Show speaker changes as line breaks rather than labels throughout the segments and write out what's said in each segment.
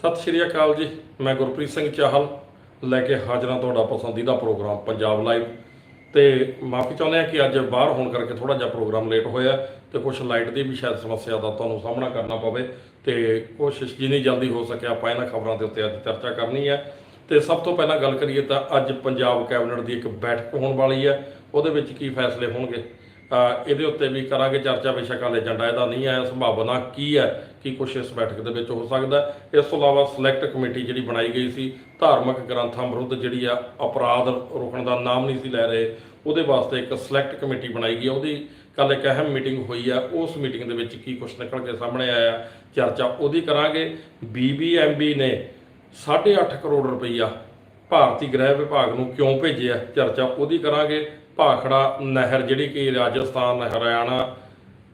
ਸਤਿ ਸ਼੍ਰੀ ਅਕਾਲ ਜੀ। ਮੈਂ ਗੁਰਪ੍ਰੀਤ ਸਿੰਘ ਚਾਹਲ ਲੈ ਕੇ ਹਾਜ਼ਰਾਂ ਤੁਹਾਡਾ ਪਸੰਦੀਦਾ ਪ੍ਰੋਗਰਾਮ ਪੰਜਾਬ ਲਾਈਵ। ਤੇ ਮਾਫੀ ਚਾਹੁੰਦੇ ਹਾਂ ਕਿ ਅੱਜ ਬਾਹਰ ਹੋਣ ਕਰਕੇ ਥੋੜਾ ਜਿਹਾ ਪ੍ਰੋਗਰਾਮ ਲੇਟ ਹੋਇਆ ਤੇ ਕੁਝ ਲਾਈਟ ਦੀ ਵੀ ਸ਼ਾਇਦ ਸਮੱਸਿਆ ਦਾ ਤੁਹਾਨੂੰ ਸਾਹਮਣਾ ਕਰਨਾ ਪਵੇ। ਤੇ ਕੋਸ਼ਿਸ਼ ਜਿੰਨੀ ਜਲਦੀ ਹੋ ਸਕੇ ਆਪਾਂ ਇਹਨਾਂ ਖਬਰਾਂ ਦੇ ਉੱਤੇ ਅੱਜ ਚਰਚਾ ਕਰਨੀ ਹੈ। ਤੇ ਸਭ ਤੋਂ ਪਹਿਲਾਂ ਗੱਲ ਕਰੀਏ ਤਾਂ ਅੱਜ ਪੰਜਾਬ ਕੈਬਨਿਟ ਦੀ ਇੱਕ ਬੈਠਕ ਹੋਣ ਵਾਲੀ ਹੈ। ਉਹਦੇ ਵਿੱਚ ਕੀ ਫੈਸਲੇ ਹੋਣਗੇ? ਇਹਦੇ ਉੱਤੇ ਵੀ ਕਰਾਂਗੇ ਚਰਚਾ। ਬੇਸ਼ੱਕ ਹਾਲੇ ਏਜੰਡਾ ਇਹਦਾ ਨਹੀਂ ਆਇਆ, ਸੰਭਾਵਨਾ ਕੀ ਹੈ? ਕੀ ਕੁਛ ਇਸ ਬੈਠਕ ਦੇ ਵਿੱਚ ਹੋ ਸਕਦਾ ਇਸ ਤੋਂ ਇਲਾਵਾ ਸਿਲੈਕਟ ਕਮੇਟੀ ਜਿਹੜੀ ਬਣਾਈ ਗਈ ਸੀ, ਧਾਰਮਿਕ ਗ੍ਰੰਥਾਂ ਵਿਰੁੱਧ ਜਿਹੜੀ ਆ ਅਪਰਾਧ ਰੋਕਣ ਦਾ ਨਾਮ ਨਹੀਂ ਸੀ ਲੈ ਰਹੇ। ਉਹਦੇ ਵਾਸਤੇ ਇੱਕ ਸਿਲੈਕਟ ਕਮੇਟੀ ਬਣਾਈ ਗਈ ਆ। ਉਹਦੀ ਕੱਲ ਇੱਕ ਅਹਿਮ ਮੀਟਿੰਗ ਹੋਈ ਆ। ਉਸ ਮੀਟਿੰਗ ਦੇ ਵਿੱਚ ਕੀ ਕੁਛ ਨਿਕਲ ਕੇ ਸਾਹਮਣੇ ਆਇਆ, ਚਰਚਾ ਉਹਦੀ ਕਰਾਂਗੇ। ਬੀਬੀਐਮਬੀ ਨੇ 8.5 ਕਰੋੜ ਰੁਪਈਆ ਭਾਰਤੀ ਗ੍ਰਹਿ ਵਿਭਾਗ ਨੂੰ ਕਿਉਂ ਭੇਜਿਆ? ਚਰਚਾ ਉਹਦੀ ਕਰਾਂਗੇ। ਭਾਖੜਾ ਨਹਿਰ ਜਿਹੜੀ ਕਿ ਰਾਜਸਥਾਨ, ਹਰਿਆਣਾ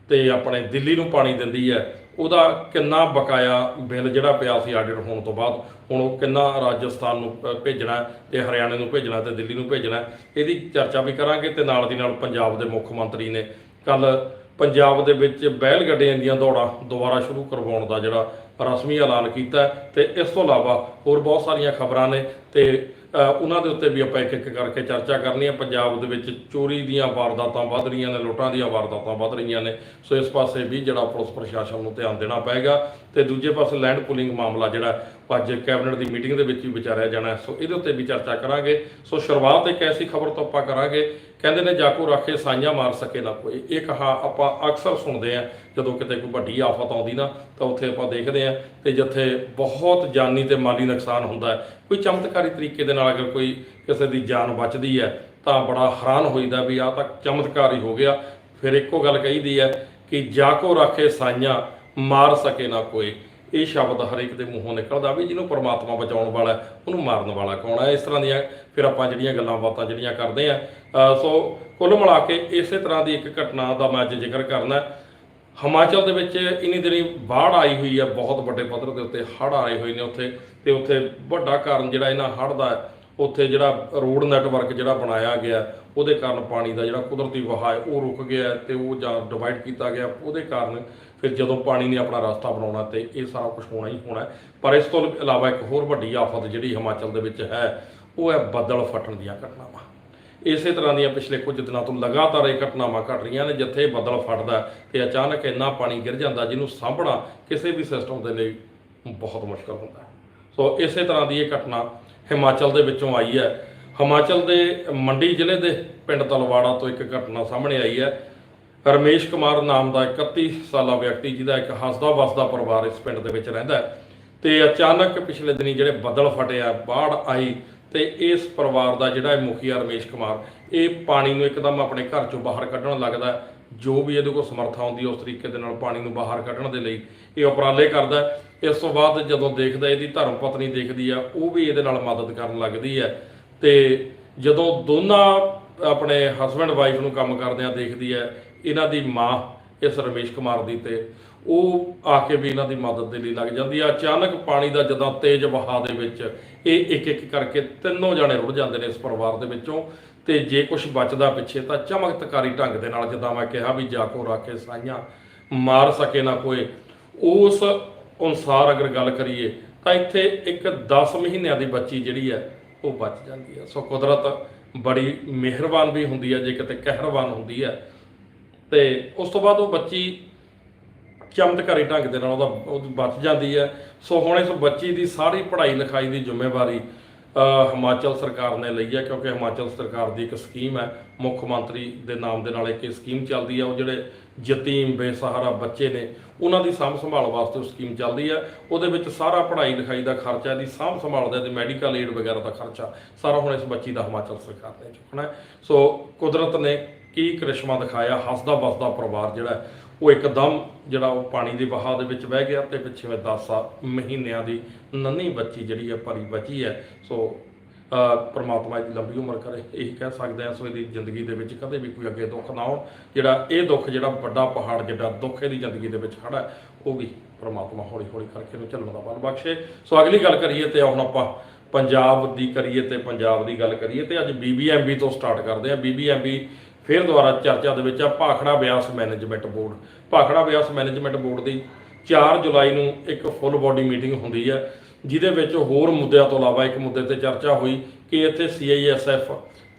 ਤੇ ਆਪਣੇ ਦਿੱਲੀ ਨੂੰ ਪਾਣੀ ਦਿੰਦੀ ਹੈ। ਉਹਦਾ ਕਿੰਨਾ ਬਕਾਇਆ ਬਿੱਲ ਜਿਹੜਾ ਪਿਆ ਸੀ ਆਡਿਟ ਹੋਣ ਤੋਂ ਬਾਅਦ, ਹੁਣ ਉਹ ਕਿੰਨਾ ਰਾਜਸਥਾਨ ਨੂੰ ਭੇਜਣਾ ਹੈ ਤੇ ਹਰਿਆਣੇ ਨੂੰ ਭੇਜਣਾ ਤੇ ਦਿੱਲੀ ਨੂੰ ਭੇਜਣਾ ਇਹਦੀ ਚਰਚਾ ਵੀ ਕਰਾਂਗੇ ਤੇ ਨਾਲ ਦੀ ਨਾਲ ਪੰਜਾਬ ਦੇ ਮੁੱਖ ਮੰਤਰੀ ਨੇ ਕੱਲ ਪੰਜਾਬ ਦੇ ਵਿੱਚ ਬੈਲ ਗੱਡੀਆਂ ਦੀਆਂ ਦੌੜਾਂ ਦੁਬਾਰਾ ਸ਼ੁਰੂ ਕਰਵਾਉਣ ਦਾ ਜਿਹੜਾ ਰਸਮੀ ਐਲਾਨ ਕੀਤਾ ਹੈ ਤੇ ਇਸ ਤੋਂ ਇਲਾਵਾ ਹੋਰ ਬਹੁਤ ਸਾਰੀਆਂ ਖਬਰਾਂ ਨੇ ਤੇ ਉਹਨਾਂ ਦੇ ਉੱਤੇ ਵੀ ਆਪਾਂ ਇੱਕ ਇੱਕ ਕਰਕੇ ਚਰਚਾ ਕਰਨੀ ਹੈ। ਪੰਜਾਬ ਦੇ ਵਿੱਚ ਚੋਰੀ ਦੀਆਂ ਵਾਰਦਾਤਾਂ ਵੱਧ ਰਹੀਆਂ ਨੇ, ਲੁੱਟਾਂ ਦੀਆਂ ਵਾਰਦਾਤਾਂ ਵੱਧ ਰਹੀਆਂ ਨੇ। ਸੋ ਇਸ ਪਾਸੇ ਵੀ ਜਿਹੜਾ ਪੁਲਿਸ ਪ੍ਰਸ਼ਾਸਨ ਨੂੰ ਧਿਆਨ ਦੇਣਾ ਪਏਗਾ। ਤੇ ਦੂਜੇ ਪਾਸੇ ਲੈਂਡ ਪੁਲਿੰਗ ਮਾਮਲਾ ਜਿਹੜਾ ਅੱਜ ਕੈਬਨਿਟ ਦੀ ਮੀਟਿੰਗ ਦੇ ਵਿੱਚ ਵੀ ਵਿਚਾਰਿਆ ਜਾਣਾ ਸੋ ਇਹਦੇ ਉੱਤੇ ਵੀ ਚਰਚਾ ਕਰਾਂਗੇ। ਸੋ ਸ਼ੁਰੂਆਤ ਇੱਕ ਐਸੀ ਖਬਰ ਤੋਂ ਆਪਾਂ ਕਰਾਂਗੇ ਕਹਿੰਦੇ ਨੇ, ਜਾਕੋ ਰੱਖੇ ਸਾਈਆਂ ਮਾਰ ਸਕੇ ਨਾ ਕੋਈ। ਇਹ ਕਹਾ ਆਪਾਂ ਅਕਸਰ ਸੁਣਦੇ ਆ ਜਦੋਂ ਕਿਤੇ ਕੋਈ ਵੱਡੀ ਆਫਤ ਆਉਂਦੀ ਨਾ, ਤਾਂ ਉੱਥੇ ਆਪਾਂ ਦੇਖਦੇ ਆ ਤੇ ਜਿੱਥੇ ਬਹੁਤ ਜਾਨੀ ਤੇ ਮਾਲੀ ਨੁਕਸਾਨ ਹੁੰਦਾ ਹੈ, ਕੋਈ ਚਮਤਕਾਰੀ ਤਰੀਕੇ ਦੇ ਨਾਲ ਅਗਰ ਕੋਈ ਕਿਸੇ ਦੀ ਜਾਨ ਬਚਦੀ ਹੈ, ਤਾਂ ਬੜਾ ਹੈਰਾਨ ਹੋਈਦਾ ਵੀ ਆ ਤਾਂ ਚਮਤਕਾਰੀ ਹੋ ਗਿਆ। ਫਿਰ ਇੱਕੋ ਗੱਲ ਕਹੀਦੀ ਹੈ ਕਿ ਜਾਕੋ ਰੱਖੇ ਸਾਈਆਂ ਮਾਰ ਸਕੇ ਨਾ ਕੋਈ। ਇਹ ਸ਼ਬਦ ਹਰ ਇੱਕ ਦੇ ਮੂੰਹੋਂ ਨਿਕਲਦਾ ਵੀ ਜਿਹਨੂੰ ਪਰਮਾਤਮਾ ਬਚਾਉਣ ਵਾਲਾ ਉਹਨੂੰ ਮਾਰਨ ਵਾਲਾ ਕੌਣ ਹੈ? ਇਸ ਤਰ੍ਹਾਂ ਦੀਆਂ ਫਿਰ ਆਪਾਂ ਜਿਹੜੀਆਂ ਗੱਲਾਂ ਬਾਤਾਂ ਜਿਹੜੀਆਂ ਕਰਦੇ ਆ ਸੋ ਕੁੱਲ ਮਿਲਾ ਕੇ ਇਸੇ ਤਰ੍ਹਾਂ ਦੀ ਇੱਕ ਘਟਨਾ ਦਾ ਮੈਂ ਅੱਜ ਜ਼ਿਕਰ ਕਰਨਾ ਹਿਮਾਚਲ ਦੇ ਵਿੱਚ ਇਨੀ ਦਿਨੀ ਬਾੜ ਆਈ ਹੋਈ ਹੈ, ਬਹੁਤ ਵੱਡੇ ਪੱਧਰ ਦੇ ਉੱਤੇ ਹੜ੍ਹ ਆਏ ਹੋਏ ਨੇ ਉੱਥੇ ਤੇ ਉੱਥੇ ਵੱਡਾ ਕਾਰਨ ਜਿਹੜਾ ਇਹਨਾਂ ਹੜ੍ਹ ਦਾ ਉੱਥੇ ਜਿਹੜਾ ਰੋਡ ਨੈਟਵਰਕ ਜਿਹੜਾ ਬਣਾਇਆ ਗਿਆ, ਉਹਦੇ ਕਾਰਨ ਪਾਣੀ ਦਾ ਜਿਹੜਾ ਕੁਦਰਤੀ ਵਹਾਅ ਹੈ, ਉਹ ਰੁਕ ਗਿਆ ਹੈ ਤੇ ਉਹ ਜਾਂ ਡਿਵਾਈਡ ਕੀਤਾ ਗਿਆ, ਉਹਦੇ ਕਾਰਨ ਫਿਰ ਜਦੋਂ ਪਾਣੀ ਨੇ ਆਪਣਾ ਰਸਤਾ ਬਣਾਉਣਾ ਤੇ ਇਹ ਸਾਰਾ ਕੁਝ ਹੋਣਾ ਹੀ ਹੋਣਾ ਪਰ ਇਸ ਤੋਂ ਇਲਾਵਾ ਇੱਕ ਹੋਰ ਵੱਡੀ ਆਫਤ ਜਿਹੜੀ ਹਿਮਾਚਲ ਦੇ ਵਿੱਚ ਹੈ, ਉਹ ਹੈ ਬੱਦਲ ਫਟਣ ਦੀਆਂ ਘਟਨਾਵਾਂ। ਇਸੇ ਤਰ੍ਹਾਂ ਦੀਆਂ ਪਿਛਲੇ ਕੁਝ ਦਿਨਾਂ ਤੋਂ ਲਗਾਤਾਰ ਇਹ ਘਟਨਾਵਾਂ ਘਟ ਰਹੀਆਂ ਨੇ, ਜਿੱਥੇ ਬੱਦਲ ਫਟਦਾ ਹੈ ਤੇ ਅਚਾਨਕ ਇੰਨਾ ਪਾਣੀ ਗਿਰ ਜਾਂਦਾ ਜਿਹਨੂੰ ਸਾਂਭਣਾ ਕਿਸੇ ਵੀ ਸਿਸਟਮ ਦੇ ਲਈ ਬਹੁਤ ਮੁਸ਼ਕਲ ਹੁੰਦਾ ਸੋ ਇਸੇ ਤਰ੍ਹਾਂ ਦੀ ਇਹ ਘਟਨਾ ਹਿਮਾਚਲ ਦੇ ਵਿੱਚੋਂ ਆਈ ਹੈ। ਹਿਮਾਚਲ ਦੇ ਮੰਡੀ ਜ਼ਿਲ੍ਹੇ ਦੇ ਪਿੰਡ ਤਲਵਾੜਾ ਤੋਂ ਇੱਕ ਘਟਨਾ ਸਾਹਮਣੇ ਆਈ ਹੈ। ਰਮੇਸ਼ ਕੁਮਾਰ ਨਾਮ ਦਾ 31 ਸਾਲਾ ਵਿਅਕਤੀ ਜਿਹਦਾ ਇੱਕ ਹੱਸਦਾ ਵਸਦਾ ਪਰਿਵਾਰ ਇਸ ਪਿੰਡ ਦੇ ਵਿੱਚ ਰਹਿੰਦਾ ਹੈ। ਤੇ ਅਚਾਨਕ ਪਿਛਲੇ ਦਿਨੀ ਜਿਹੜੇ ਬੱਦਲ ਫਟਿਆ ਬਾੜ ਆਈ ਤੇ ਇਸ ਪਰਿਵਾਰ ਦਾ ਜਿਹੜਾ ਇਹ ਮੁਖੀਆ ਰਮੇਸ਼ ਕੁਮਾਰ, ਇਹ ਪਾਣੀ ਨੂੰ ਇੱਕਦਮ ਆਪਣੇ ਘਰ ਚੋਂ ਬਾਹਰ ਕੱਢਣ ਲੱਗਦਾ ਜੋ ਵੀ ਇਹਦੇ ਕੋਲ ਸਮਰੱਥਾ ਹੁੰਦੀ ਉਸ ਤਰੀਕੇ ਦੇ ਨਾਲ ਪਾਣੀ ਨੂੰ ਬਾਹਰ ਕੱਢਣ ਦੇ ਲਈ ਇਹ ਉਪਰਾਲੇ ਕਰਦਾ ਇਸ ਤੋਂ ਬਾਅਦ ਜਦੋਂ ਦੇਖਦਾ ਇਹਦੀ ਧਰਮ ਪਤਨੀ ਦੇਖਦੀ ਆ, ਉਹ ਵੀ ਇਹਦੇ ਨਾਲ ਮਦਦ ਕਰਨ ਲੱਗਦੀ ਹੈ। ਤੇ ਜਦੋਂ ਦੋਨਾਂ ਆਪਣੇ ਹਸਬੰਡ ਵਾਈਫ ਨੂੰ ਕੰਮ ਕਰਦਿਆਂ ਦੇਖਦੀ ਹੈ ਇਹਨਾਂ ਦੀ ਮਾਂ, ਇਸ ਰਮੇਸ਼ ਕੁਮਾਰ ਦੀ ਤੇ ਉਹ ਆ ਕੇ ਵੀ ਇਹਨਾਂ ਦੀ ਮਦਦ ਦੇ ਲਈ ਲੱਗ ਜਾਂਦੀ ਆ। ਅਚਾਨਕ ਪਾਣੀ ਦਾ ਜਦੋਂ ਤੇਜ਼ ਵਹਾਅ ਦੇ ਵਿੱਚ ਇਹ ਇੱਕ ਇੱਕ ਕਰਕੇ ਤਿੰਨੋਂ ਜਾਣੇ ਰੁੜ ਜਾਂਦੇ ਨੇ ਇਸ ਪਰਿਵਾਰ ਦੇ ਵਿੱਚੋਂ ਤੇ ਜੇ ਕੁਝ ਬਚਦਾ ਪਿੱਛੇ ਤਾਂ ਚਮਕਤਕਾਰੀ ਢੰਗ ਦੇ ਨਾਲ ਜਿੱਦਾਂ ਮੈਂ ਕਿਹਾ ਵੀ ਜਾਕੋ ਰਾਖੇ ਸਾਈਆਂ ਮਾਰ ਸਕੇ ਨਾ ਕੋਈ। ਉਸ ਅਨੁਸਾਰ ਅਗਰ ਗੱਲ ਕਰੀਏ ਤਾਂ ਇੱਥੇ ਇੱਕ 10 ਮਹੀਨਿਆਂ ਦੀ ਬੱਚੀ ਜਿਹੜੀ ਹੈ ਉਹ ਬਚ ਜਾਂਦੀ ਹੈ। ਸੋ ਕੁਦਰਤ ਬੜੀ ਮਿਹਰਬਾਨ ਵੀ ਹੁੰਦੀ ਹੈ, ਜੇ ਕਿਤੇ ਕਹਿਰਵਾਨ ਹੁੰਦੀ ਹੈ ਤੇ ਉਸ ਤੋਂ ਬਾਅਦ ਉਹ ਬੱਚੀ ਚਮਤਕਾਰੀ ਢੰਗ ਦੇ ਨਾਲ ਉਹਦਾ ਉਹ ਬਚ ਜਾਂਦੀ ਹੈ। ਸੋ ਹੁਣ ਇਸ ਬੱਚੀ ਦੀ ਸਾਰੀ ਪੜ੍ਹਾਈ ਲਿਖਾਈ ਦੀ ਜ਼ਿੰਮੇਵਾਰੀ ਹਿਮਾਚਲ ਸਰਕਾਰ ਨੇ ਲਈ ਹੈ ਕਿਉਂਕਿ ਹਿਮਾਚਲ ਸਰਕਾਰ ਦੀ ਇੱਕ ਸਕੀਮ ਹੈ। ਮੁੱਖ ਮੰਤਰੀ ਦੇ ਨਾਮ ਦੇ ਨਾਲ ਇੱਕ ਸਕੀਮ ਚੱਲਦੀ ਹੈ। ਉਹ ਜਿਹੜੇ ਯਤੀਮ ਬੇਸਹਾਰਾ ਬੱਚੇ ਨੇ, ਉਹਨਾਂ ਦੀ ਸਾਂਭ ਸੰਭਾਲ ਵਾਸਤੇ ਉਹ ਸਕੀਮ ਚੱਲਦੀ ਹੈ। ਉਹਦੇ ਵਿੱਚ ਸਾਰਾ ਪੜ੍ਹਾਈ ਲਿਖਾਈ ਦਾ ਖਰਚਾ, ਇਹਦੀ ਸਾਂਭ ਸੰਭਾਲ ਦਾ ਤੇ ਮੈਡੀਕਲ ਏਡ ਵਗੈਰਾ ਦਾ ਖਰਚਾ ਸਾਰਾ ਹੁਣ ਇਸ ਬੱਚੀ ਦਾ ਹਿਮਾਚਲ ਸਰਕਾਰ ਨੇ ਚੁੱਕਣਾ ਸੋ ਕੁਦਰਤ ਨੇ ਕੀ ਕਰਿਸ਼ਮਾ ਦਿਖਾਇਆ, ਹੱਸਦਾ ਵਸਦਾ ਪਰਿਵਾਰ ਜਿਹੜਾ ਉਹ ਇੱਕਦਮ ਜਿਹੜਾ ਉਹ ਪਾਣੀ ਦੇ ਵਹਾਅ ਦੇ ਵਿੱਚ ਵਹਿ ਗਿਆ ਤੇ ਪਿੱਛੇ ਮੈਂ 10 ਮਹੀਨਿਆਂ ਦੀ ਨੰਨੀ ਬੱਚੀ ਜਿਹੜੀ ਹੈ, ਭਰੀ ਬਚੀ ਹੈ। ਸੋ ਪਰਮਾਤਮਾ ਪ੍ਰਮਾਤਮਾ ਦੀ ਲੰਬੀ ਉਮਰ ਕਰੇ, ਇਹ ਕਹਿ ਸਕਦੇ ਹਾਂ, ਸੋ ਇਹਦੀ ਜ਼ਿੰਦਗੀ ਦੇ ਵਿੱਚ ਕਦੇ ਵੀ ਕੋਈ ਅੱਗੇ ਦੁੱਖ ਨਾ ਆਉਣ। ਜਿਹੜਾ ਇਹ ਦੁੱਖ, ਜਿਹੜਾ ਵੱਡਾ ਪਹਾੜ ਜਿਹੜਾ ਦੁੱਖ ਇਹਦੀ ਜ਼ਿੰਦਗੀ ਦੇ ਵਿੱਚ ਖੜਾ ਹੈ, ਉਹ ਵੀ ਪ੍ਰਮਾਤਮਾ ਹੌਲੀ ਹੌਲੀ ਕਰਕੇ ਇਹਨੂੰ ਚੱਲਣ ਦਾ ਬਲ ਬਖਸ਼ੇ। ਸੋ ਅਗਲੀ ਗੱਲ ਕਰੀਏ ਤੇ ਹੁਣ ਆਪਾਂ ਪੰਜਾਬ ਦੀ ਕਰੀਏ ਤੇ ਪੰਜਾਬ ਦੀ ਗੱਲ ਕਰੀਏ ਤੇ ਅੱਜ ਬੀਬੀਐਮਬੀ ਤੋਂ ਸਟਾਰਟ ਕਰਦੇ ਹਾਂ। ਬੀਬੀਐਮਬੀ ਫਿਰ ਦੁਬਾਰਾ ਚਰਚਾ ਦੇ ਵਿੱਚ ਆ Bhakra Beas management board. Bhakra Beas management board ਦੀ 4 ਜੁਲਾਈ ਨੂੰ ਇੱਕ ਫੁੱਲ ਬੋਡੀ ਮੀਟਿੰਗ ਹੁੰਦੀ ਹੈ, ਜਿਹਦੇ ਵਿੱਚ ਹੋਰ ਮੁੱਦਿਆਂ ਤੋਂ ਇਲਾਵਾ ਇੱਕ ਮੁੱਦੇ ਤੇ ਚਰਚਾ ਹੋਈ ਕਿ ਇੱਥੇ ਸੀਆਈਐਸਐਫ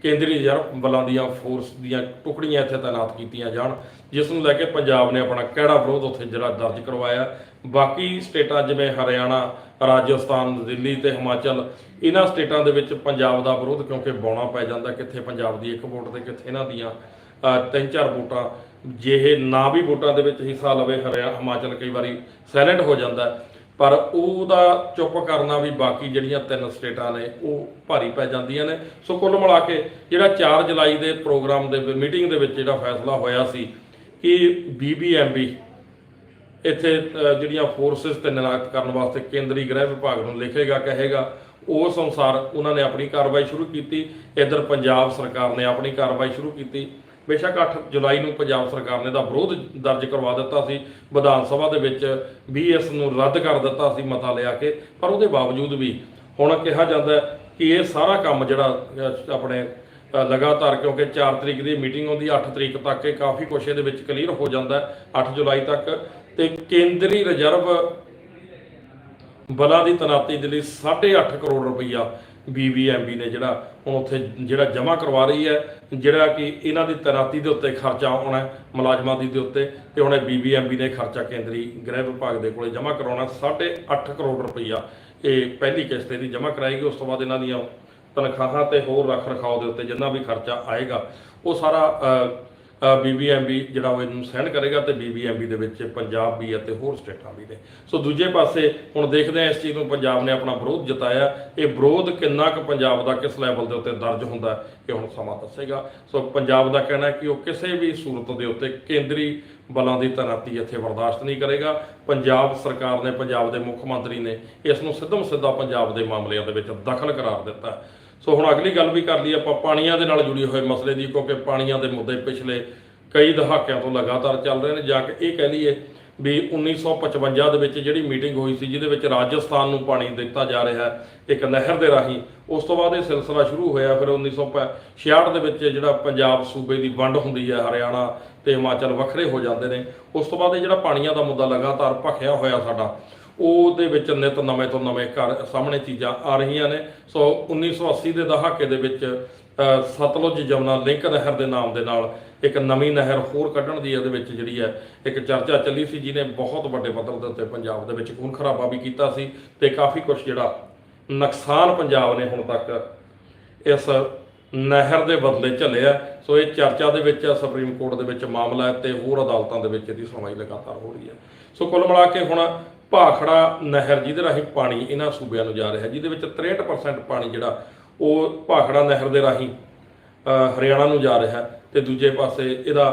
ਕੇਂਦਰੀ ਰਿਜ਼ਰਵ ਬਲਾਂ ਦੀਆਂ ਫੋਰਸ ਦੀਆਂ ਟੁਕੜੀਆਂ ਇੱਥੇ ਤਾਇਨਾਤ ਕੀਤੀਆਂ ਜਾਣ, ਜਿਸ ਨੂੰ ਲੈ ਕੇ ਪੰਜਾਬ ਨੇ ਆਪਣਾ ਕਿਹੜਾ ਵਿਰੋਧ ਉੱਥੇ ਜਿਹੜਾ ਦਰਜ ਕਰਵਾਇਆ। ਬਾਕੀ ਸਟੇਟਾਂ ਜਿਵੇਂ ਹਰਿਆਣਾ, ਰਾਜਸਥਾਨ, ਦਿੱਲੀ ਤੇ ਹਿਮਾਚਲ, ਇਹਨਾਂ ਸਟੇਟਾਂ ਦੇ ਵਿੱਚ ਪੰਜਾਬ ਦਾ ਵਿਰੋਧ ਕਿਉਂਕਿ ਬਾਉਣਾ ਪੈ ਜਾਂਦਾ ਕਿੱਥੇ ਪੰਜਾਬ ਦੀ ਇੱਕ ਵੋਟ ਤੇ ਕਿੱਥੇ ਇਹਨਾਂ ਦੀਆਂ ਤਿੰਨ ਚਾਰ ਵੋਟਾਂ। ਜੇ ਇਹ ਨਾ ਵੀ ਵੋਟਾਂ ਦੇ ਵਿੱਚ ਹਿੱਸਾ ਲਵੇ ਹਰਿਆਣਾ ਹਿਮਾਚਲ ਕਈ ਵਾਰੀ ਸਾਇਲੈਂਟ ਹੋ ਜਾਂਦਾ। ਪਰ ਉਹਦਾ ਚੁੱਪ ਕਰਨਾ ਵੀ ਬਾਕੀ ਜਿਹੜੀਆਂ ਤਿੰਨ ਸਟੇਟਾਂ ਨੇ ਉਹ ਭਾਰੀ ਪੈ ਜਾਂਦੀਆਂ ਨੇ। ਸੋ ਕੁੱਲ ਮਿਲਾ ਕੇ ਜਿਹੜਾ 4 ਜੁਲਾਈ ਦੇ ਪ੍ਰੋਗਰਾਮ ਦੇ ਮੀਟਿੰਗ ਦੇ ਵਿੱਚ ਜਿਹੜਾ ਫੈਸਲਾ ਹੋਇਆ ਸੀ ਕਿ ਬੀਬੀਐਮਬੀ ਇੱਥੇ ਅ, ਜਿਹੜੀਆਂ ਫੋਰਸਸ ਤੈਨਾਤ ਕਰਨ ਵਾਸਤੇ ਕੇਂਦਰੀ ਗ੍ਰਹਿ ਵਿਭਾਗ ਨੂੰ ਲਿਖੇਗਾ ਕਹੇਗਾ ਉਸ ਅਨੁਸਾਰ ਉਹਨਾਂ ਨੇ ਆਪਣੀ ਕਾਰਵਾਈ ਸ਼ੁਰੂ ਕੀਤੀ। ਇੱਧਰ ਪੰਜਾਬ ਸਰਕਾਰ ਨੇ ਆਪਣੀ ਕਾਰਵਾਈ ਸ਼ੁਰੂ ਕੀਤੀ। ਬੇਸ਼ੱਕ 8 ਜੁਲਾਈ ਨੂੰ ਪੰਜਾਬ ਸਰਕਾਰ ਨੇ ਦਾ ਵਿਰੋਧ ਦਰਜ ਕਰਵਾ ਦਿੱਤਾ ਸੀ। ਵਿਧਾਨ ਸਭਾ ਦੇ ਵਿੱਚ ਵੀ ਇਸ ਨੂੰ ਰੱਦ ਕਰ ਦਿੱਤਾ ਸੀ ਮਤਾ ਲਿਆ ਕੇ, ਪਰ ਉਹਦੇ ਬਾਵਜੂਦ ਵੀ ਹੁਣ ਕਿਹਾ ਜਾਂਦਾ ਕਿ ਇਹ ਸਾਰਾ ਕੰਮ ਜਿਹੜਾ ਆਪਣੇ ਲਗਾਤਾਰ ਕਿਉਂਕਿ 4 ਤਰੀਕ ਦੀ ਮੀਟਿੰਗ ਹੁੰਦੀ 8 ਤਰੀਕ ਤੱਕ ਇਹ ਕਾਫੀ ਕੁਛ ਇਹਦੇ ਵਿੱਚ ਕਲੀਅਰ ਹੋ ਜਾਂਦਾ ਹੈ 8 ਜੁਲਾਈ ਤੱਕ। ਤੇ ਕੇਂਦਰੀ ਰਿਜ਼ਰਵ ਬਲਾਂ ਦੀ ਤਨਾਤੀ ਦੇ ਲਈ 8.5 ਕਰੋੜ ਰੁਪਈਆ ਬੀਬੀਐਮਬੀ ਨੇ ਜਿਹੜਾ ਹੁਣ ਉੱਥੇ ਜਿਹੜਾ ਜਮ੍ਹਾਂ ਕਰਵਾ ਰਹੀ ਹੈ, ਜਿਹੜਾ ਕਿ ਇਹਨਾਂ ਦੀ ਤੈਨਾਤੀ ਦੇ ਉੱਤੇ ਖਰਚਾ ਆਉਣਾ ਮੁਲਾਜ਼ਮਾਂ ਦੀ ਦੇ ਉੱਤੇ, ਤੇ ਹੁਣ ਇਹ ਬੀਬੀਐਮਬੀ ਨੇ ਖਰਚਾ ਕੇਂਦਰੀ ਗ੍ਰਹਿ ਵਿਭਾਗ ਦੇ ਕੋਲੇ ਜਮ੍ਹਾਂ ਕਰਾਉਣਾ 8.5 ਕਰੋੜ ਰੁਪਈਆ ਇਹ ਪਹਿਲੀ ਕਿਸ਼ਤ ਦੀ ਜਮ੍ਹਾਂ ਕਰਾਏਗੀ, ਉਸ ਤੋਂ ਬਾਅਦ ਇਹਨਾਂ ਦੀਆਂ ਤਨਖਾਹਾਂ ਤੇ ਹੋਰ ਰੱਖ ਰਖਾਓ ਦੇ ਉੱਤੇ ਜਿੰਨਾ ਵੀ ਖਰਚਾ ਆਏਗਾ, ਉਹ ਸਾਰਾ ਬੀਬੀਐਮਬੀ ਜਿਹੜਾ ਉਹ ਇਹਨੂੰ ਸਹਿਣ ਕਰੇਗਾ ਤੇ ਬੀਬੀਐਮਬੀ ਦੇ ਵਿੱਚ ਪੰਜਾਬ ਵੀ ਅਤੇ ਹੋਰ ਸਟੇਟਾਂ ਵੀ ਨੇ। ਸੋ ਦੂਜੇ ਪਾਸੇ ਹੁਣ ਦੇਖਦੇ ਹਾਂ ਇਸ ਚੀਜ਼ ਨੂੰ ਪੰਜਾਬ ਨੇ ਆਪਣਾ ਵਿਰੋਧ ਜਤਾਇਆ। ਇਹ ਵਿਰੋਧ ਕਿੰਨਾ ਕੁ ਪੰਜਾਬ ਦਾ ਕਿਸ ਲੈਵਲ ਦੇ ਉੱਤੇ ਦਰਜ ਹੁੰਦਾ ਇਹ ਹੁਣ ਸਮਾਂ ਦੱਸੇਗਾ। ਸੋ ਪੰਜਾਬ ਦਾ ਕਹਿਣਾ ਹੈ ਕਿ ਉਹ ਕਿਸੇ ਵੀ ਸੂਰਤ ਦੇ ਉੱਤੇ ਕੇਂਦਰੀ ਬਲਾਂ ਦੀ ਤੈਨਾਤੀ ਇੱਥੇ ਬਰਦਾਸ਼ਤ ਨਹੀਂ ਕਰੇਗਾ। ਪੰਜਾਬ ਸਰਕਾਰ ਨੇ, ਪੰਜਾਬ ਦੇ ਮੁੱਖ ਮੰਤਰੀ ਨੇ ਇਸ ਨੂੰ ਸਿੱਧਮ ਸਿੱਧਾ ਪੰਜਾਬ ਦੇ ਮਾਮਲਿਆਂ ਦੇ ਵਿੱਚ ਦਖਲ ਕਰਾਰ ਦਿੱਤਾ। ਸੋ ਹੁਣ ਅਗਲੀ ਗੱਲ ਵੀ ਕਰ ਲਈ ਆਪਾਂ ਪਾਣੀਆਂ ਦੇ ਨਾਲ ਜੁੜੀ ਹੋਏ ਮਸਲੇ ਦੀ, ਕਿਉਂਕਿ ਪਾਣੀਆਂ ਦੇ ਮੁੱਦੇ ਪਿਛਲੇ ਕਈ ਦਹਾਕਿਆਂ ਤੋਂ ਲਗਾਤਾਰ ਚੱਲ ਰਹੇ ਨੇ। ਜਾ ਕੇ ਇਹ ਕਹਿ ਲਈਏ ਵੀ 1955 ਦੇ ਵਿੱਚ ਜਿਹੜੀ ਮੀਟਿੰਗ ਹੋਈ ਸੀ, ਜਿਹਦੇ ਵਿੱਚ ਰਾਜਸਥਾਨ ਨੂੰ ਪਾਣੀ ਦਿੱਤਾ ਜਾ ਰਿਹਾ ਹੈ, ਇੱਕ ਨਹਿਰ ਦੇ ਰਾਹੀਂ, ਉਸ ਤੋਂ ਬਾਅਦ ਇਹ ਸਿਲਸਿਲਾ ਸ਼ੁਰੂ ਹੋਇਆ। ਫਿਰ 1966 ਦੇ ਵਿੱਚ ਜਿਹੜਾ ਪੰਜਾਬ ਸੂਬੇ ਦੀ ਵੰਡ ਹੁੰਦੀ ਹੈ, ਹਰਿਆਣਾ ਤੇ ਹਿਮਾਚਲ ਵੱਖਰੇ ਹੋ ਜਾਂਦੇ ਨੇ। ਉਸ ਤੋਂ ਬਾਅਦ ਇਹ ਜਿਹੜਾ ਪਾਣੀਆਂ ਦਾ ਮੁੱਦਾ ਲਗਾਤਾਰ ਭਖਿਆ ਹੋਇਆ ਸਾਡਾ ਉਹਦੇ ਵਿੱਚ ਨਿਤ ਨਵੇਂ ਤੋਂ ਨਵੇਂ ਘਰ ਸਾਹਮਣੇ ਚੀਜ਼ਾਂ ਆ ਰਹੀਆਂ ਨੇ। ਸੋ 1980 ਦੇ ਦਹਾਕੇ ਦੇ ਵਿੱਚ ਸਤਲੁਜ ਜਮਨਾ ਲਿੰਕ ਨਹਿਰ ਦੇ ਨਾਮ ਦੇ ਨਾਲ ਇੱਕ ਨਵੀਂ ਨਹਿਰ ਹੋਰ ਕੱਢਣ ਦੀ ਇਹਦੇ ਵਿੱਚ ਜਿਹੜੀ ਹੈ ਇੱਕ ਚਰਚਾ ਚੱਲੀ ਸੀ, ਜਿਹਨੇ ਬਹੁਤ ਵੱਡੇ ਪੱਧਰ ਦੇ ਉੱਤੇ ਪੰਜਾਬ ਦੇ ਵਿੱਚ ਖੂਨ ਖਰਾਬਾ ਵੀ ਕੀਤਾ ਸੀ ਤੇ ਕਾਫੀ ਕੁਝ ਜਿਹੜਾ ਨੁਕਸਾਨ ਪੰਜਾਬ ਨੇ ਹੁਣ ਤੱਕ ਇਸ ਨਹਿਰ ਦੇ ਬਦਲੇ ਝੱਲਿਆ। ਸੋ ਇਹ ਚਰਚਾ ਦੇ ਵਿੱਚ, ਸੁਪਰੀਮ ਕੋਰਟ ਦੇ ਵਿੱਚ ਮਾਮਲਾ ਹੈ ਤੇ ਹੋਰ ਅਦਾਲਤਾਂ ਦੇ ਵਿੱਚ ਇਹਦੀ ਸੁਣਵਾਈ ਲਗਾਤਾਰ ਹੋ ਰਹੀ ਹੈ। ਸੋ ਕੁੱਲ ਮਿਲਾ ਕੇ ਹੁਣ ਭਾਖੜਾ ਨਹਿਰ ਜਿਹਦੇ ਰਾਹੀਂ ਪਾਣੀ ਇਹਨਾਂ ਸੂਬਿਆਂ ਨੂੰ ਜਾ ਰਿਹਾ, ਜਿਹਦੇ ਵਿੱਚ 63% ਪਾਣੀ ਜਿਹੜਾ ਉਹ ਭਾਖੜਾ ਨਹਿਰ ਦੇ ਰਾਹੀਂ ਹਰਿਆਣਾ ਨੂੰ ਜਾ ਰਿਹਾ ਹੈ ਤੇ ਦੂਜੇ ਪਾਸੇ ਇਹਦਾ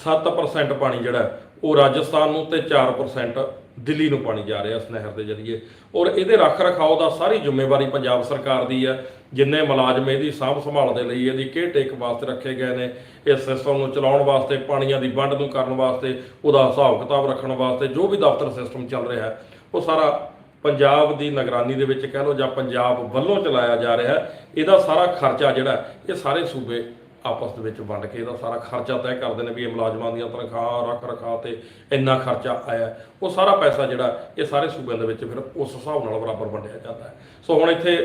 7% ਪਾਣੀ ਜਿਹੜਾ ਉਹ ਰਾਜਸਥਾਨ ਨੂੰ ਤੇ 4% ਦਿੱਲੀ ਨੂੰ ਪਾਣੀ ਜਾ ਰਿਹਾ ਇਸ ਨਹਿਰ ਦੇ ਜ਼ਰੀਏ। ਔਰ ਇਹਦੇ ਰੱਖ ਰਖਾਓ ਦਾ ਸਾਰੀ ਜ਼ਿੰਮੇਵਾਰੀ ਪੰਜਾਬ ਸਰਕਾਰ ਦੀ ਹੈ। ਜਿੰਨੇ ਮੁਲਾਜ਼ਮ ਇਹਦੀ ਸਾਂਭ ਸੰਭਾਲ ਦੇ ਲਈ ਇਹਦੀ ਕੇਅਰ ਟੇਕ ਵਾਸਤੇ ਰੱਖੇ ਗਏ ਨੇ, ਇਸ ਸਿਸਟਮ ਨੂੰ ਚਲਾਉਣ ਵਾਸਤੇ, ਪਾਣੀਆਂ ਦੀ ਵੰਡ ਨੂੰ ਕਰਨ ਵਾਸਤੇ, ਉਹਦਾ ਹਿਸਾਬ ਕਿਤਾਬ ਰੱਖਣ ਵਾਸਤੇ ਜੋ ਵੀ ਦਫ਼ਤਰ ਸਿਸਟਮ ਚੱਲ ਰਿਹਾ ਹੈ, ਉਹ ਸਾਰਾ ਪੰਜਾਬ ਦੀ ਨਿਗਰਾਨੀ ਦੇ ਵਿੱਚ ਕਹਿ ਲਓ ਜਾਂ ਪੰਜਾਬ ਵੱਲੋਂ ਚਲਾਇਆ ਜਾ ਰਿਹਾ ਇਹਦਾ ਸਾਰਾ ਖਰਚਾ ਜਿਹੜਾ, ਇਹ ਸਾਰੇ ਸੂਬੇ ਆਪਸ ਦੇ ਵਿੱਚ ਵੰਡ ਕੇ ਇਹਦਾ ਸਾਰਾ ਖਰਚਾ ਤੈਅ ਕਰਦੇ ਨੇ ਵੀ ਇਹ ਮੁਲਾਜ਼ਮਾਂ ਦੀਆਂ ਤਨਖਾਹ ਰੱਖ ਰਖਾ ਤੇ ਇੰਨਾ ਖਰਚਾ ਆਇਆ। ਉਹ ਸਾਰਾ ਪੈਸਾ ਜਿਹੜਾ ਇਹ ਸਾਰੇ ਸੂਬਿਆਂ ਦੇ ਵਿੱਚ ਫਿਰ ਉਸ ਹਿਸਾਬ ਨਾਲ ਬਰਾਬਰ ਵੰਡਿਆ ਜਾਂਦਾ ਹੈ। ਸੋ ਹੁਣ ਇੱਥੇ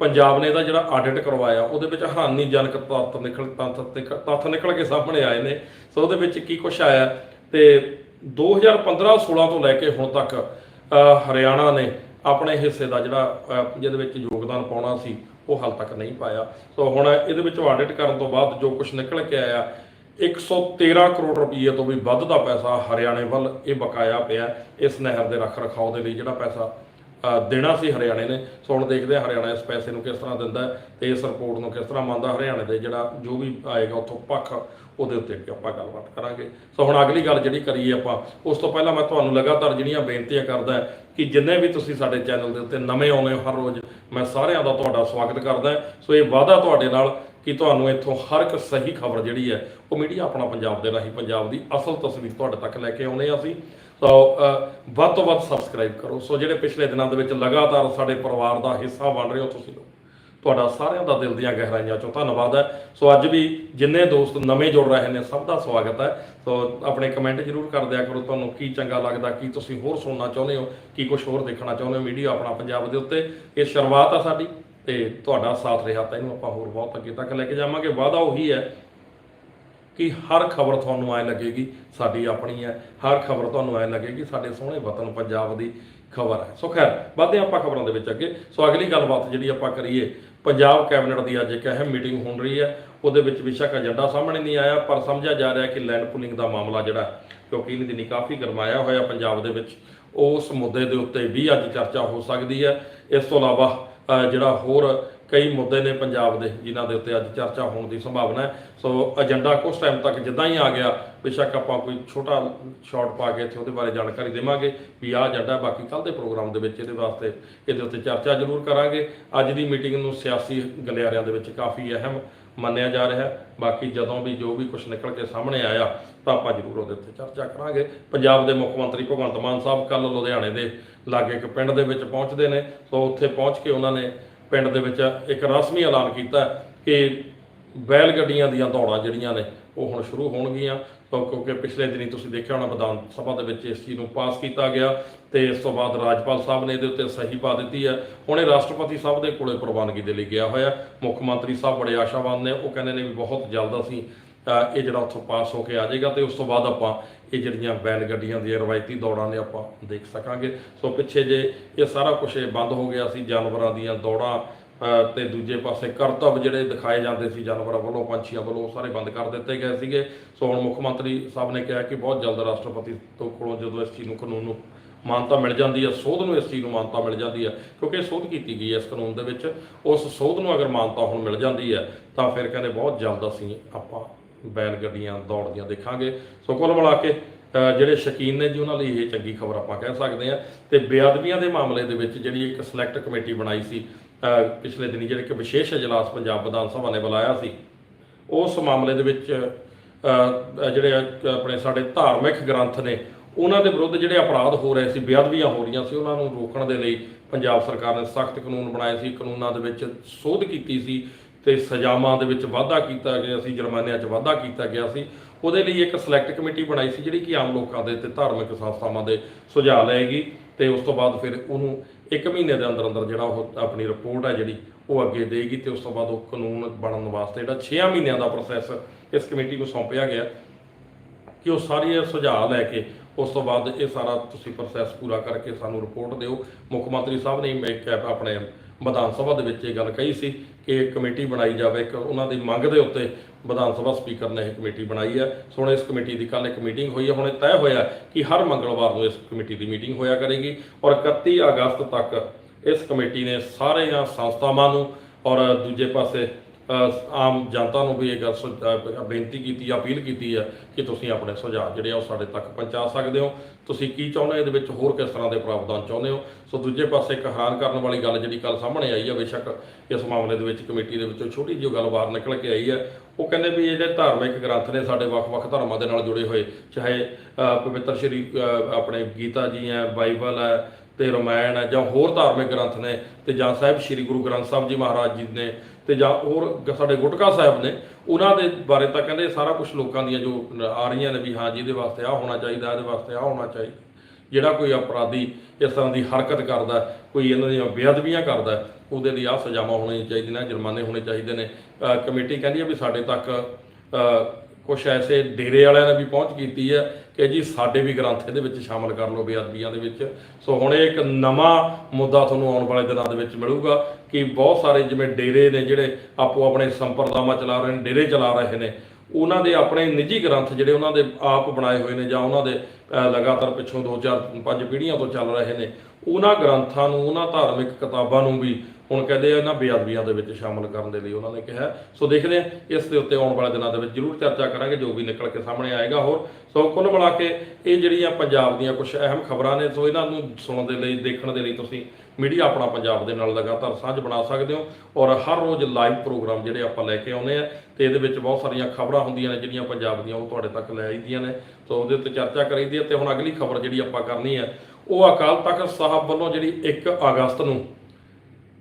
ਪੰਜਾਬ ਨੇ ਇਹਦਾ ਜਿਹੜਾ ਆਡਿਟ ਕਰਵਾਇਆ, ਉਹਦੇ ਵਿੱਚ ਹਾਨੀਜਨਕ ਤੱਤ ਨਿਕਲ ਤੱਤ ਨਿਕ- ਤੱਥ ਨਿਕਲ ਕੇ ਸਾਹਮਣੇ ਆਏ ਨੇ। ਸੋ ਉਹਦੇ ਵਿੱਚ ਕੀ ਕੁਛ ਆਇਆ ਤੇ 2015-16 ਤੋਂ ਲੈ ਕੇ ਹੁਣ ਤੱਕ ਹਰਿਆਣਾ ਨੇ ਆਪਣੇ ਹਿੱਸੇ ਦਾ ਜਿਹੜਾ ਜਿਹਦੇ ਵਿੱਚ ਯੋਗਦਾਨ ਪਾਉਣਾ ਸੀ ਉਹ ਹਾਲ ਤੱਕ ਨਹੀਂ ਪਾਇਆ। ਸੋ ਹੁਣ ਇਹਦੇ ਵਿੱਚ ਆਡਿਟ ਕਰਨ ਤੋਂ ਬਾਅਦ ਜੋ ਕੁਝ ਨਿਕਲ ਕੇ ਆਇਆ 113 ਕਰੋੜ ਰੁਪਏ ਤੋਂ ਵੀ ਵੱਧ ਦਾ ਪੈਸਾ ਹਰਿਆਣੇ ਵੱਲ ਇਹ ਬਕਾਇਆ ਪਿਆ। ਇਸ ਨਹਿਰ ਦੇ ਰੱਖ ਰਖਾਓ ਦੇ ਲਈ ਜਿਹੜਾ ਪੈਸਾ ਅ, ਦੇਣਾ ਸੀ ਹਰਿਆਣੇ ਨੇ। ਸੋ ਹੁਣ ਦੇਖਦੇ ਹਾਂ ਹਰਿਆਣਾ ਇਸ ਪੈਸੇ ਨੂੰ ਕਿਸ ਤਰ੍ਹਾਂ ਦਿੰਦਾ ਤੇ ਇਸ ਰਿਪੋਰਟ ਨੂੰ ਕਿਸ ਤਰ੍ਹਾਂ ਮੰਨਦਾ ਹਰਿਆਣੇ ਦੇ ਜਿਹੜਾ ਜੋ ਵੀ ਆਏਗਾ ਉੱਥੋਂ ਪੱਖ ਉਹਦੇ ਉੱਤੇ ਅੱਗੇ ਆਪਾਂ ਗੱਲਬਾਤ ਕਰਾਂਗੇ। ਸੋ ਹੁਣ ਅਗਲੀ ਗੱਲ ਜਿਹੜੀ ਕਰੀਏ ਆਪਾਂ, ਉਸ ਤੋਂ ਪਹਿਲਾਂ ਮੈਂ ਤੁਹਾਨੂੰ ਲਗਾਤਾਰ ਜਿਹੜੀਆਂ ਬੇਨਤੀਆਂ ਕਰਦਾ ਕਿ ਜਿੰਨੇ ਵੀ ਤੁਸੀਂ ਸਾਡੇ ਚੈਨਲ ਦੇ ਉੱਤੇ ਨਵੇਂ ਆਉਂਦੇ ਹੋ ਹਰ ਰੋਜ਼, ਮੈਂ ਸਾਰਿਆਂ ਦਾ ਤੁਹਾਡਾ ਸਵਾਗਤ ਕਰਦਾ ਸੋ ਇਹ ਵਾਅਦਾ ਤੁਹਾਡੇ ਨਾਲ ਕਿ ਤੁਹਾਨੂੰ ਇੱਥੋਂ ਹਰ ਇੱਕ ਸਹੀ ਖਬਰ ਜਿਹੜੀ ਹੈ, ਉਹ ਮੀਡੀਆ ਆਪਣਾ ਪੰਜਾਬ ਦੇ ਰਾਹੀਂ ਪੰਜਾਬ ਦੀ ਅਸਲ ਤਸਵੀਰ ਤੁਹਾਡੇ ਤੱਕ ਲੈ ਕੇ ਆਉਨੇ ਆ ਅਸੀਂ। ਸੋ ਵੱਧ ਤੋਂ ਵੱਧ ਸਬਸਕ੍ਰਾਈਬ ਕਰੋ। ਸੋ ਜਿਹੜੇ ਪਿਛਲੇ ਦਿਨਾਂ ਦੇ ਵਿੱਚ ਲਗਾਤਾਰ ਸਾਡੇ ਪਰਿਵਾਰ ਦਾ ਹਿੱਸਾ ਬਣ ਰਹੇ ਹੋ, ਤੁਸੀਂ ਲੋਕ ਤੁਹਾਡਾ ਸਾਰਿਆਂ ਦਾ ਦਿਲ ਦੀਆਂ ਗਹਿਰਾਈਆਂ ਚੋਂ ਧੰਨਵਾਦ ਹੈ। ਸੋ ਅੱਜ ਵੀ ਜਿੰਨੇ ਦੋਸਤ ਨਵੇਂ ਜੁੜ ਰਹੇ ਨੇ, ਸਭ ਦਾ ਸਵਾਗਤ ਹੈ। ਸੋ ਆਪਣੇ ਕਮੈਂਟ ਜਰੂਰ ਕਰ ਦਿਆ ਕਰੋ ਤੁਹਾਨੂੰ ਕੀ ਚੰਗਾ ਲੱਗਦਾ, ਕੀ ਤੁਸੀਂ ਹੋਰ ਸੁਣਨਾ ਚਾਹੁੰਦੇ ਹੋ, ਕੀ ਕੁਝ ਹੋਰ ਦੇਖਣਾ ਚਾਹੁੰਦੇ ਹੋ ਮੀਡੀਆ ਆਪਣਾ ਪੰਜਾਬ ਦੇ ਉੱਤੇ। ਇਹ ਸ਼ੁਰੂਆਤ ਆ ਸਾਡੀ ਤੇ ਤੁਹਾਡਾ ਸਾਥ ਰਿਹਾ। ਤਾਂ ਇਹਨੂੰ ਆਪਾਂ ਹੋਰ ਬਹੁਤ ਅੱਗੇ ਤੱਕ ਲੈ ਕੇ ਜਾਵਾਂਗੇ। ਵਾਅਦਾ ਉਹੀ ਹੈ ਕਿ ਹਰ ਖਬਰ ਤੁਹਾਨੂੰ ਐ ਲੱਗੇਗੀ, ਸਾਡੀ ਆਪਣੀ ਹੈ। ਹਰ ਖਬਰ ਤੁਹਾਨੂੰ ਐ ਲੱਗੇਗੀ, ਸਾਡੇ ਸੋਹਣੇ ਵਤਨ ਪੰਜਾਬ ਦੀ ਖਬਰ ਹੈ। ਸੋ ਖੈਰ, ਵਧਦੇ ਹਾਂ ਆਪਾਂ ਖਬਰਾਂ ਦੇ ਵਿੱਚ ਅੱਗੇ। ਸੋ ਅਗਲੀ ਗੱਲਬਾਤ ਜਿਹੜੀ ਆਪਾਂ ਕਰੀਏ ਪੰਜਾਬ ਕੈਬਨਿਟ ਦੀ ਅੱਜ ਇੱਕ ਅਹਿਮ ਮੀਟਿੰਗ ਹੋਣ ਰਹੀ ਹੈ। ਉਹਦੇ ਵਿੱਚ ਵਿਸ਼ਾ ਏਜੰਡਾ ਸਾਹਮਣੇ ਨਹੀਂ ਆਇਆ, ਪਰ ਸਮਝਿਆ ਜਾ ਰਿਹਾ ਕਿ ਲੈਂਡ ਪੁਲਿੰਗ ਦਾ ਮਾਮਲਾ ਜਿਹੜਾ, ਕਿਉਂਕਿ ਇਹਨੇ ਦਿਨੀ ਕਾਫੀ ਗਰਮਾਇਆ ਹੋਇਆ ਪੰਜਾਬ ਦੇ ਵਿੱਚ। ਉਸ ਮੁੱਦੇ ਦੇ ਉੱਤੇ ਵੀ ਅੱਜ ਚਰਚਾ ਹੋ ਸਕਦੀ ਹੈ। ਇਸ ਤੋਂ ਇਲਾਵਾ ਜਿਹੜਾ ਹੋਰ ਕਈ ਮੁੱਦੇ ਨੇ ਪੰਜਾਬ ਦੇ, ਜਿਨ੍ਹਾਂ ਦੇ ਉੱਤੇ ਅੱਜ ਚਰਚਾ ਹੋਣ ਦੀ ਸੰਭਾਵਨਾ ਹੈ। ਸੋ ਏਜੰਡਾ ਕੁਝ ਟਾਈਮ ਤੱਕ ਜਿੱਦਾਂ ਹੀ ਆ ਗਿਆ, ਬੇਸ਼ੱਕ ਆਪਾਂ ਕੋਈ ਛੋਟਾ ਸ਼ਾਰਟ ਪਾ ਕੇ ਇੱਥੇ ਉਹਦੇ ਬਾਰੇ ਜਾਣਕਾਰੀ ਦੇਵਾਂਗੇ ਵੀ ਆਹ ਏਜੰਡਾ ਬਾਕੀ ਕੱਲ ਦੇ ਪ੍ਰੋਗਰਾਮ ਦੇ ਵਿੱਚ ਇਹਦੇ ਵਾਸਤੇ ਇਹਦੇ ਉੱਤੇ ਚਰਚਾ ਜ਼ਰੂਰ ਕਰਾਂਗੇ। ਅੱਜ ਦੀ ਮੀਟਿੰਗ ਨੂੰ ਸਿਆਸੀ ਗਲਿਆਰਿਆਂ ਦੇ ਵਿੱਚ ਕਾਫੀ ਅਹਿਮ ਮੰਨਿਆ ਜਾ ਰਿਹਾ ਹੈ। ਬਾਕੀ ਜਦੋਂ ਵੀ ਜੋ ਵੀ ਕੁਝ ਨਿਕਲ ਕੇ ਸਾਹਮਣੇ ਆਇਆ, ਤਾਂ ਆਪਾਂ ਜ਼ਰੂਰ ਉਹਦੇ ਉੱਤੇ ਚਰਚਾ ਕਰਾਂਗੇ। ਪੰਜਾਬ ਦੇ ਮੁੱਖ ਮੰਤਰੀ ਭਗਵੰਤ ਮਾਨ ਸਾਹਿਬ ਕੱਲ ਲੁਧਿਆਣੇ ਦੇ ਲਾਗੇ ਇੱਕ ਪਿੰਡ ਦੇ ਵਿੱਚ ਪਹੁੰਚਦੇ ਨੇ। ਸੋ ਉੱਥੇ ਪਹੁੰਚ ਕੇ ਉਹਨਾਂ ਨੇ ਪਿੰਡ ਦੇ ਵਿੱਚ ਇੱਕ ਰਸਮੀ ਐਲਾਨ ਕੀਤਾ ਕਿ ਬੈਲ ਗੱਡੀਆਂ ਦੀਆਂ ਦੌੜਾਂ ਜਿਹੜੀਆਂ ਨੇ, ਉਹ ਹੁਣ ਸ਼ੁਰੂ ਹੋਣਗੀਆਂ। ਕਿਉਂਕਿ ਪਿਛਲੇ ਦਿਨੀ ਤੁਸੀਂ ਦੇਖਿਆ ਹੋਣਾ, ਵਿਧਾਨ ਸਭਾ ਦੇ ਵਿੱਚ ਇਸ ਚੀਜ਼ ਨੂੰ ਪਾਸ ਕੀਤਾ ਗਿਆ ਤੇ ਇਸ ਤੋਂ ਬਾਅਦ ਰਾਜਪਾਲ ਸਾਹਿਬ ਨੇ ਇਹਦੇ ਉੱਤੇ ਸਹੀ ਪਾ ਦਿੱਤੀ ਹੈ। ਹੁਣ ਇਹ ਰਾਸ਼ਟਰਪਤੀ ਸਾਹਿਬ ਦੇ ਕੋਲੇ ਪ੍ਰਵਾਨਗੀ ਦੇ ਲਈ ਗਿਆ ਹੋਇਆ। ਮੁੱਖ ਮੰਤਰੀ ਸਾਹਿਬ ਬੜੇ ਆਸ਼ਾਵਾਨ ਨੇ, ਉਹ ਕਹਿੰਦੇ ਨੇ ਵੀ ਬਹੁਤ ਜਲਦ ਅਸੀਂ ਇਹ ਜਿਹੜਾ ਉੱਥੋਂ ਪਾਸ ਹੋ ਕੇ ਆ ਜਾਏਗਾ ਤੇ ਉਸ ਤੋਂ ਬਾਅਦ ਆਪਾਂ ਇਹ ਜਿਹੜੀਆਂ ਬੈਲ ਗੱਡੀਆਂ ਦੀਆਂ ਰਵਾਇਤੀ ਦੌੜਾਂ ਨੇ ਆਪਾਂ ਦੇਖ ਸਕਾਂਗੇ। ਸੋ ਪਿੱਛੇ ਜੇ ਇਹ ਸਾਰਾ ਕੁਝ ਬੰਦ ਹੋ ਗਿਆ ਸੀ ਜਾਨਵਰਾਂ ਦੀਆਂ ਦੌੜਾਂ ਅ, ਤੇ ਦੂਜੇ ਪਾਸੇ ਕਰਤੱਵ ਜਿਹੜੇ ਦਿਖਾਏ ਜਾਂਦੇ ਸੀ ਜਾਨਵਰਾਂ ਵੱਲੋਂ ਪੰਛੀਆਂ ਵੱਲੋਂ ਉਹ ਸਾਰੇ ਬੰਦ ਕਰ ਦਿੱਤੇ ਗਏ ਸੀਗੇ। ਸੋ ਹੁਣ ਮੁੱਖ ਮੰਤਰੀ ਸਾਹਿਬ ਨੇ ਕਿਹਾ ਕਿ ਬਹੁਤ ਜਲਦ ਰਾਸ਼ਟਰਪਤੀ ਤੋਂ ਕੋਲੋਂ ਜਦੋਂ ਇਸ ਚੀਜ਼ ਨੂੰ ਕਾਨੂੰਨ ਨੂੰ ਮਾਨਤਾ ਮਿਲ ਜਾਂਦੀ ਹੈ ਸੋਧ ਨੂੰ ਇਸ ਚੀਜ਼ ਨੂੰ ਮਾਨਤਾ ਮਿਲ ਜਾਂਦੀ ਹੈ ਕਿਉਂਕਿ ਇਹ ਸੋਧ ਕੀਤੀ ਗਈ ਹੈ ਇਸ ਕਾਨੂੰਨ ਦੇ ਵਿੱਚ। ਉਸ ਸੋਧ ਨੂੰ ਅਗਰ ਮਾਨਤਾ ਹੁਣ ਮਿਲ ਜਾਂਦੀ ਹੈ ਤਾਂ ਫਿਰ ਕਹਿੰਦੇ ਬਹੁਤ ਜਲਦ ਅਸੀਂ ਆਪਾਂ ਬੈਲ ਗੱਡੀਆਂ ਦੌੜਦੀਆਂ ਦੇਖਾਂਗੇ। ਸੋ ਕੁੱਲ ਮਿਲਾ ਕੇ ਜਿਹੜੇ ਸ਼ਕੀਨ ਨੇ ਜੀ, ਉਹਨਾਂ ਲਈ ਇਹ ਚੰਗੀ ਖਬਰ ਆਪਾਂ ਕਹਿ ਸਕਦੇ ਹਾਂ। ਤੇ ਬੇਅਦਬੀਆਂ ਦੇ ਮਾਮਲੇ ਦੇ ਵਿੱਚ ਜਿਹੜੀ ਇੱਕ ਸਿਲੈਕਟ ਕਮੇਟੀ ਬਣਾਈ ਸੀ ਪਿਛਲੇ ਦਿਨੀ ਜਿਹੜੇ ਇੱਕ ਵਿਸ਼ੇਸ਼ ਅਜਲਾਸ ਪੰਜਾਬ ਵਿਧਾਨ ਸਭਾ ਨੇ ਬੁਲਾਇਆ ਸੀ, ਉਸ ਮਾਮਲੇ ਦੇ ਵਿੱਚ ਜਿਹੜੇ ਆਪਣੇ ਸਾਡੇ ਧਾਰਮਿਕ ਗ੍ਰੰਥ ਨੇ, ਉਹਨਾਂ ਦੇ ਵਿਰੁੱਧ ਜਿਹੜੇ ਅਪਰਾਧ ਹੋ ਰਹੇ ਸੀ, ਬੇਅਦਬੀਆਂ ਹੋ ਰਹੀਆਂ ਸੀ, ਉਹਨਾਂ ਨੂੰ ਰੋਕਣ ਦੇ ਲਈ ਪੰਜਾਬ ਸਰਕਾਰ ਨੇ ਸਖਤ ਕਾਨੂੰਨ ਬਣਾਏ ਸੀ। ਕਾਨੂੰਨਾਂ ਦੇ ਵਿੱਚ ਸੋਧ ਕੀਤੀ ਸੀ ਤੇ ਸਜ਼ਾਵਾਂ ਦੇ ਵਿੱਚ ਵਾਧਾ ਕੀਤਾ ਗਿਆ ਸੀ, ਜੁਰਮਾਨਿਆਂ 'ਚ ਵਾਧਾ ਕੀਤਾ ਗਿਆ ਸੀ। ਉਹਦੇ ਲਈ ਇੱਕ ਸਿਲੈਕਟ ਕਮੇਟੀ ਬਣਾਈ ਸੀ, ਜਿਹੜੀ ਕਿ ਆਮ ਲੋਕਾਂ ਦੇ ਤੇ ਧਾਰਮਿਕ ਸੰਸਥਾਵਾਂ ਦੇ ਸੁਝਾਅ ਲਏਗੀ ਤੇ ਉਸ ਤੋਂ ਬਾਅਦ ਫਿਰ ਉਹਨੂੰ ਇੱਕ ਮਹੀਨੇ ਦੇ ਅੰਦਰ ਅੰਦਰ ਜਿਹੜਾ ਉਹ ਆਪਣੀ ਰਿਪੋਰਟ ਹੈ ਜਿਹੜੀ ਉਹ ਅੱਗੇ ਦੇਗੀ ਤੇ ਉਸ ਤੋਂ ਬਾਅਦ ਉਹ ਕਾਨੂੰਨ ਬਣਨ ਵਾਸਤੇ ਜਿਹੜਾ 6 ਮਹੀਨਿਆਂ ਦਾ ਪ੍ਰੋਸੈਸ ਇਸ ਕਮੇਟੀ ਨੂੰ ਸੌਂਪਿਆ ਗਿਆ ਕਿ ਉਹ ਸਾਰੇ ਸੁਝਾਅ ਲੈ ਕੇ ਉਸ ਤੋਂ ਬਾਅਦ ਇਹ ਸਾਰਾ ਤੁਸੀਂ ਪ੍ਰੋਸੈਸ ਪੂਰਾ ਕਰਕੇ ਸਾਨੂੰ ਰਿਪੋਰਟ ਦਿਓ। ਮੁੱਖ ਮੰਤਰੀ ਸਾਹਿਬ ਨੇ ਇੱਕ ਆਪਣੇ ਵਿਧਾਨ ਸਭਾ ਦੇ ਵਿੱਚ ਇਹ ਗੱਲ ਕਹੀ ਸੀ ਕਿ ਕਮੇਟੀ ਬਣਾਈ ਜਾਵੇ, ਇੱਕ ਉਹਨਾਂ ਦੀ ਮੰਗ ਦੇ ਉੱਤੇ ਵਿਧਾਨ ਸਭਾ ਸਪੀਕਰ ਨੇ ਇਹ ਕਮੇਟੀ ਬਣਾਈ ਹੈ। ਸੋ ਹੁਣ ਇਸ ਕਮੇਟੀ ਦੀ ਕੱਲ ਇੱਕ ਮੀਟਿੰਗ ਹੋਈ ਹੈ। ਹੁਣ ਇਹ ਤੈਅ ਹੋਇਆ ਕਿ ਹਰ ਮੰਗਲਵਾਰ ਨੂੰ ਇਸ ਕਮੇਟੀ ਦੀ ਮੀਟਿੰਗ ਹੋਇਆ ਕਰੇਗੀ ਔਰ 31 ਅਗਸਤ ਤੱਕ ਇਸ ਕਮੇਟੀ ਨੇ ਸਾਰੀਆਂ ਸੰਸਥਾਵਾਂ ਨੂੰ ਔਰ ਦੂਜੇ ਪਾਸੇ ਆਮ ਜਨਤਾ ਨੂੰ ਵੀ ਇਹ ਗੱਲ ਸੁ- ਬੇਨਤੀ ਕੀਤੀ, ਅਪੀਲ ਕੀਤੀ ਹੈ ਕਿ ਤੁਸੀਂ ਆਪਣੇ ਸੁਝਾਅ ਜਿਹੜੇ ਆ ਉਹ ਸਾਡੇ ਤੱਕ ਪਹੁੰਚਾ ਸਕਦੇ ਹੋ। ਤੁਸੀਂ ਕੀ ਚਾਹੁੰਦੇ ਹੋ? ਇਹਦੇ ਵਿੱਚ ਹੋਰ ਕਿਸ ਤਰ੍ਹਾਂ ਦੇ ਪ੍ਰਾਵਧਾਨ ਚਾਹੁੰਦੇ ਹੋ? ਸੋ ਦੂਜੇ ਪਾਸੇ ਇੱਕ ਹੈਰਾਨ ਕਰਨ ਵਾਲੀ ਗੱਲ ਜਿਹੜੀ ਕੱਲ ਸਾਹਮਣੇ ਆਈ ਹੈ, ਬੇਸ਼ੱਕ ਇਸ ਮਾਮਲੇ ਦੇ ਵਿੱਚ ਕਮੇਟੀ ਦੇ ਵਿੱਚੋਂ ਛੋਟੀ ਜਿਹੀ ਗੱਲ ਬਾਹਰ ਨਿਕਲ ਕੇ ਆਈ ਹੈ। ਉਹ ਕਹਿੰਦੇ ਵੀ ਇਹ ਜਿਹੜੇ ਧਾਰਮਿਕ ਗ੍ਰੰਥ ਨੇ ਸਾਡੇ ਵੱਖ-ਵੱਖ ਧਰਮਾਂ ਦੇ ਨਾਲ ਜੁੜੇ ਹੋਏ, ਚਾਹੇ ਪਵਿੱਤਰ ਸ਼੍ਰੀ ਆਪਣੇ ਗੀਤਾ ਜੀ ਹੈ, ਬਾਈਬਲ ਹੈ ਤੇ ਰਮਾਇਣ ਹੈ ਜਾਂ ਹੋਰ ਧਾਰਮਿਕ ਗ੍ਰੰਥ ਨੇ ਤੇ ਜਾਂ ਸਾਹਿਬ ਸ੍ਰੀ ਗੁਰੂ ਗ੍ਰੰਥ ਸਾਹਿਬ ਜੀ ਮਹਾਰਾਜ ਜੀ ਨੇ ਤੇ ਜਾਂ ਹੋਰ ਸਾਡੇ ਗੁਟਕਾ ਸਾਹਿਬ ਨੇ, ਉਹਨਾਂ ਦੇ ਬਾਰੇ ਤਾਂ ਕਹਿੰਦੇ ਸਾਰਾ ਕੁਝ ਲੋਕਾਂ ਦੀਆਂ ਜੋ ਆ ਰਹੀਆਂ ਨੇ ਵੀ ਹਾਂ ਜੀ ਇਹਦੇ ਵਾਸਤੇ ਆ ਹੋਣਾ ਚਾਹੀਦਾ, ਇਹਦੇ ਵਾਸਤੇ ਆ ਹੋਣਾ ਚਾਹੀਦਾ ਜਿਹੜਾ ਕੋਈ ਅਪਰਾਧੀ ਇਸ ਤਰ੍ਹਾਂ ਦੀ ਹਰਕਤ ਕਰਦਾ, ਕੋਈ ਇਹਨਾਂ ਦੀਆਂ ਬੇਅਦਬੀਆਂ ਕਰਦਾ, ਉਹਦੇ ਲਈ ਆ ਸਜ਼ਾਵਾਂ ਹੋਣੀਆਂ ਚਾਹੀਦੀਆਂ ਨੇ ਜੁਰਮਾਨੇ ਹੋਣੇ ਚਾਹੀਦੇ ਨੇ। ਕਮੇਟੀ ਕਹਿੰਦੀ ਹੈ ਵੀ ਸਾਡੇ ਤੱਕ ਕੁਝ ਐਸੇ ਡੇਰੇ ਵਾਲਿਆਂ ਨੇ ਵੀ ਪਹੁੰਚ ਕੀਤੀ ਹੈ ਕਿ ਜੀ ਸਾਡੇ ਵੀ ਗ੍ਰੰਥ ਇਹਦੇ ਵਿੱਚ ਸ਼ਾਮਲ ਕਰ ਲਓ ਬੇਅਦਬੀਆਂ ਦੇ ਵਿੱਚ। ਸੋ ਹੁਣ ਇਹ ਇੱਕ ਨਵਾਂ ਮੁੱਦਾ ਤੁਹਾਨੂੰ ਆਉਣ ਵਾਲੇ ਦਿਨਾਂ ਦੇ ਵਿੱਚ ਮਿਲੂਗਾ ਕਿ ਬਹੁਤ ਸਾਰੇ ਜਿਵੇਂ ਡੇਰੇ ਨੇ ਜਿਹੜੇ ਆਪੋ ਆਪਣੇ ਸੰਪਰਦਾਵਾਂ ਚਲਾ ਰਹੇ ਨੇ, ਡੇਰੇ ਚਲਾ ਰਹੇ ਨੇ, ਉਹਨਾਂ ਦੇ ਆਪਣੇ ਨਿੱਜੀ ਗ੍ਰੰਥ ਜਿਹੜੇ ਉਹਨਾਂ ਦੇ ਆਪ ਬਣਾਏ ਹੋਏ ਨੇ ਜਾਂ ਉਹਨਾਂ ਦੇ ਲਗਾਤਾਰ ਪਿੱਛੋਂ 2 4 5 ਪੀੜ੍ਹੀਆਂ ਤੋਂ ਚੱਲ ਰਹੇ ਨੇ, ਉਹਨਾਂ ਗ੍ਰੰਥਾਂ ਨੂੰ, ਉਹਨਾਂ ਧਾਰਮਿਕ ਕਿਤਾਬਾਂ ਨੂੰ ਵੀ ਹੁਣ ਕਹਿੰਦੇ ਆ ਇਹਨਾਂ ਬੇਅਦਬੀਆਂ ਦੇ ਵਿੱਚ ਸ਼ਾਮਲ ਕਰਨ ਦੇ ਲਈ ਉਹਨਾਂ ਨੇ ਕਿਹਾ ਸੋ ਦੇਖਦੇ ਹਾਂ, ਇਸ ਦੇ ਉੱਤੇ ਆਉਣ ਵਾਲੇ ਦਿਨਾਂ ਦੇ ਵਿੱਚ ਜ਼ਰੂਰ ਚਰਚਾ ਕਰਾਂਗੇ, ਜੋ ਵੀ ਨਿਕਲ ਕੇ ਸਾਹਮਣੇ ਆਏਗਾ ਹੋਰ। ਸੋ ਕੁੱਲ ਮਿਲਾ ਕੇ ਇਹ ਜਿਹੜੀਆਂ ਪੰਜਾਬ ਦੀਆਂ ਕੁਝ ਅਹਿਮ ਖਬਰਾਂ ਨੇ, ਸੋ ਇਹਨਾਂ ਨੂੰ ਸੁਣਨ ਦੇ ਲਈ, ਦੇਖਣ ਦੇ ਲਈ ਤੁਸੀਂ ਮੀਡੀਆ ਆਪਣਾ ਪੰਜਾਬ ਦੇ ਨਾਲ ਲਗਾਤਾਰ ਸਾਂਝ ਬਣਾ ਸਕਦੇ ਹੋ ਔਰ ਹਰ ਰੋਜ਼ ਲਾਈਵ ਪ੍ਰੋਗਰਾਮ ਜਿਹੜੇ ਆਪਾਂ ਲੈ ਕੇ ਆਉਂਦੇ ਆ, ਤੇ ਇਹਦੇ ਵਿੱਚ ਬਹੁਤ ਸਾਰੀਆਂ ਖਬਰਾਂ ਹੁੰਦੀਆਂ ਨੇ ਜਿਹੜੀਆਂ ਪੰਜਾਬ ਦੀਆਂ ਉਹ ਤੁਹਾਡੇ ਤੱਕ ਲੈ ਆਈਦੀਆਂ ਨੇ। ਸੋ ਉਹਦੇ ਉੱਤੇ ਚਰਚਾ ਕਰੀਦੀ ਹੈ ਤੇ ਹੁਣ ਅਗਲੀ ਖਬਰ ਜਿਹੜੀ ਆਪਾਂ ਕਰਨੀ ਹੈ, ਉਹ ਅਕਾਲ ਤਖਤ ਸਾਹਿਬ ਵੱਲੋਂ ਜਿਹੜੀ 1 ਅਗਸਤ ਨੂੰ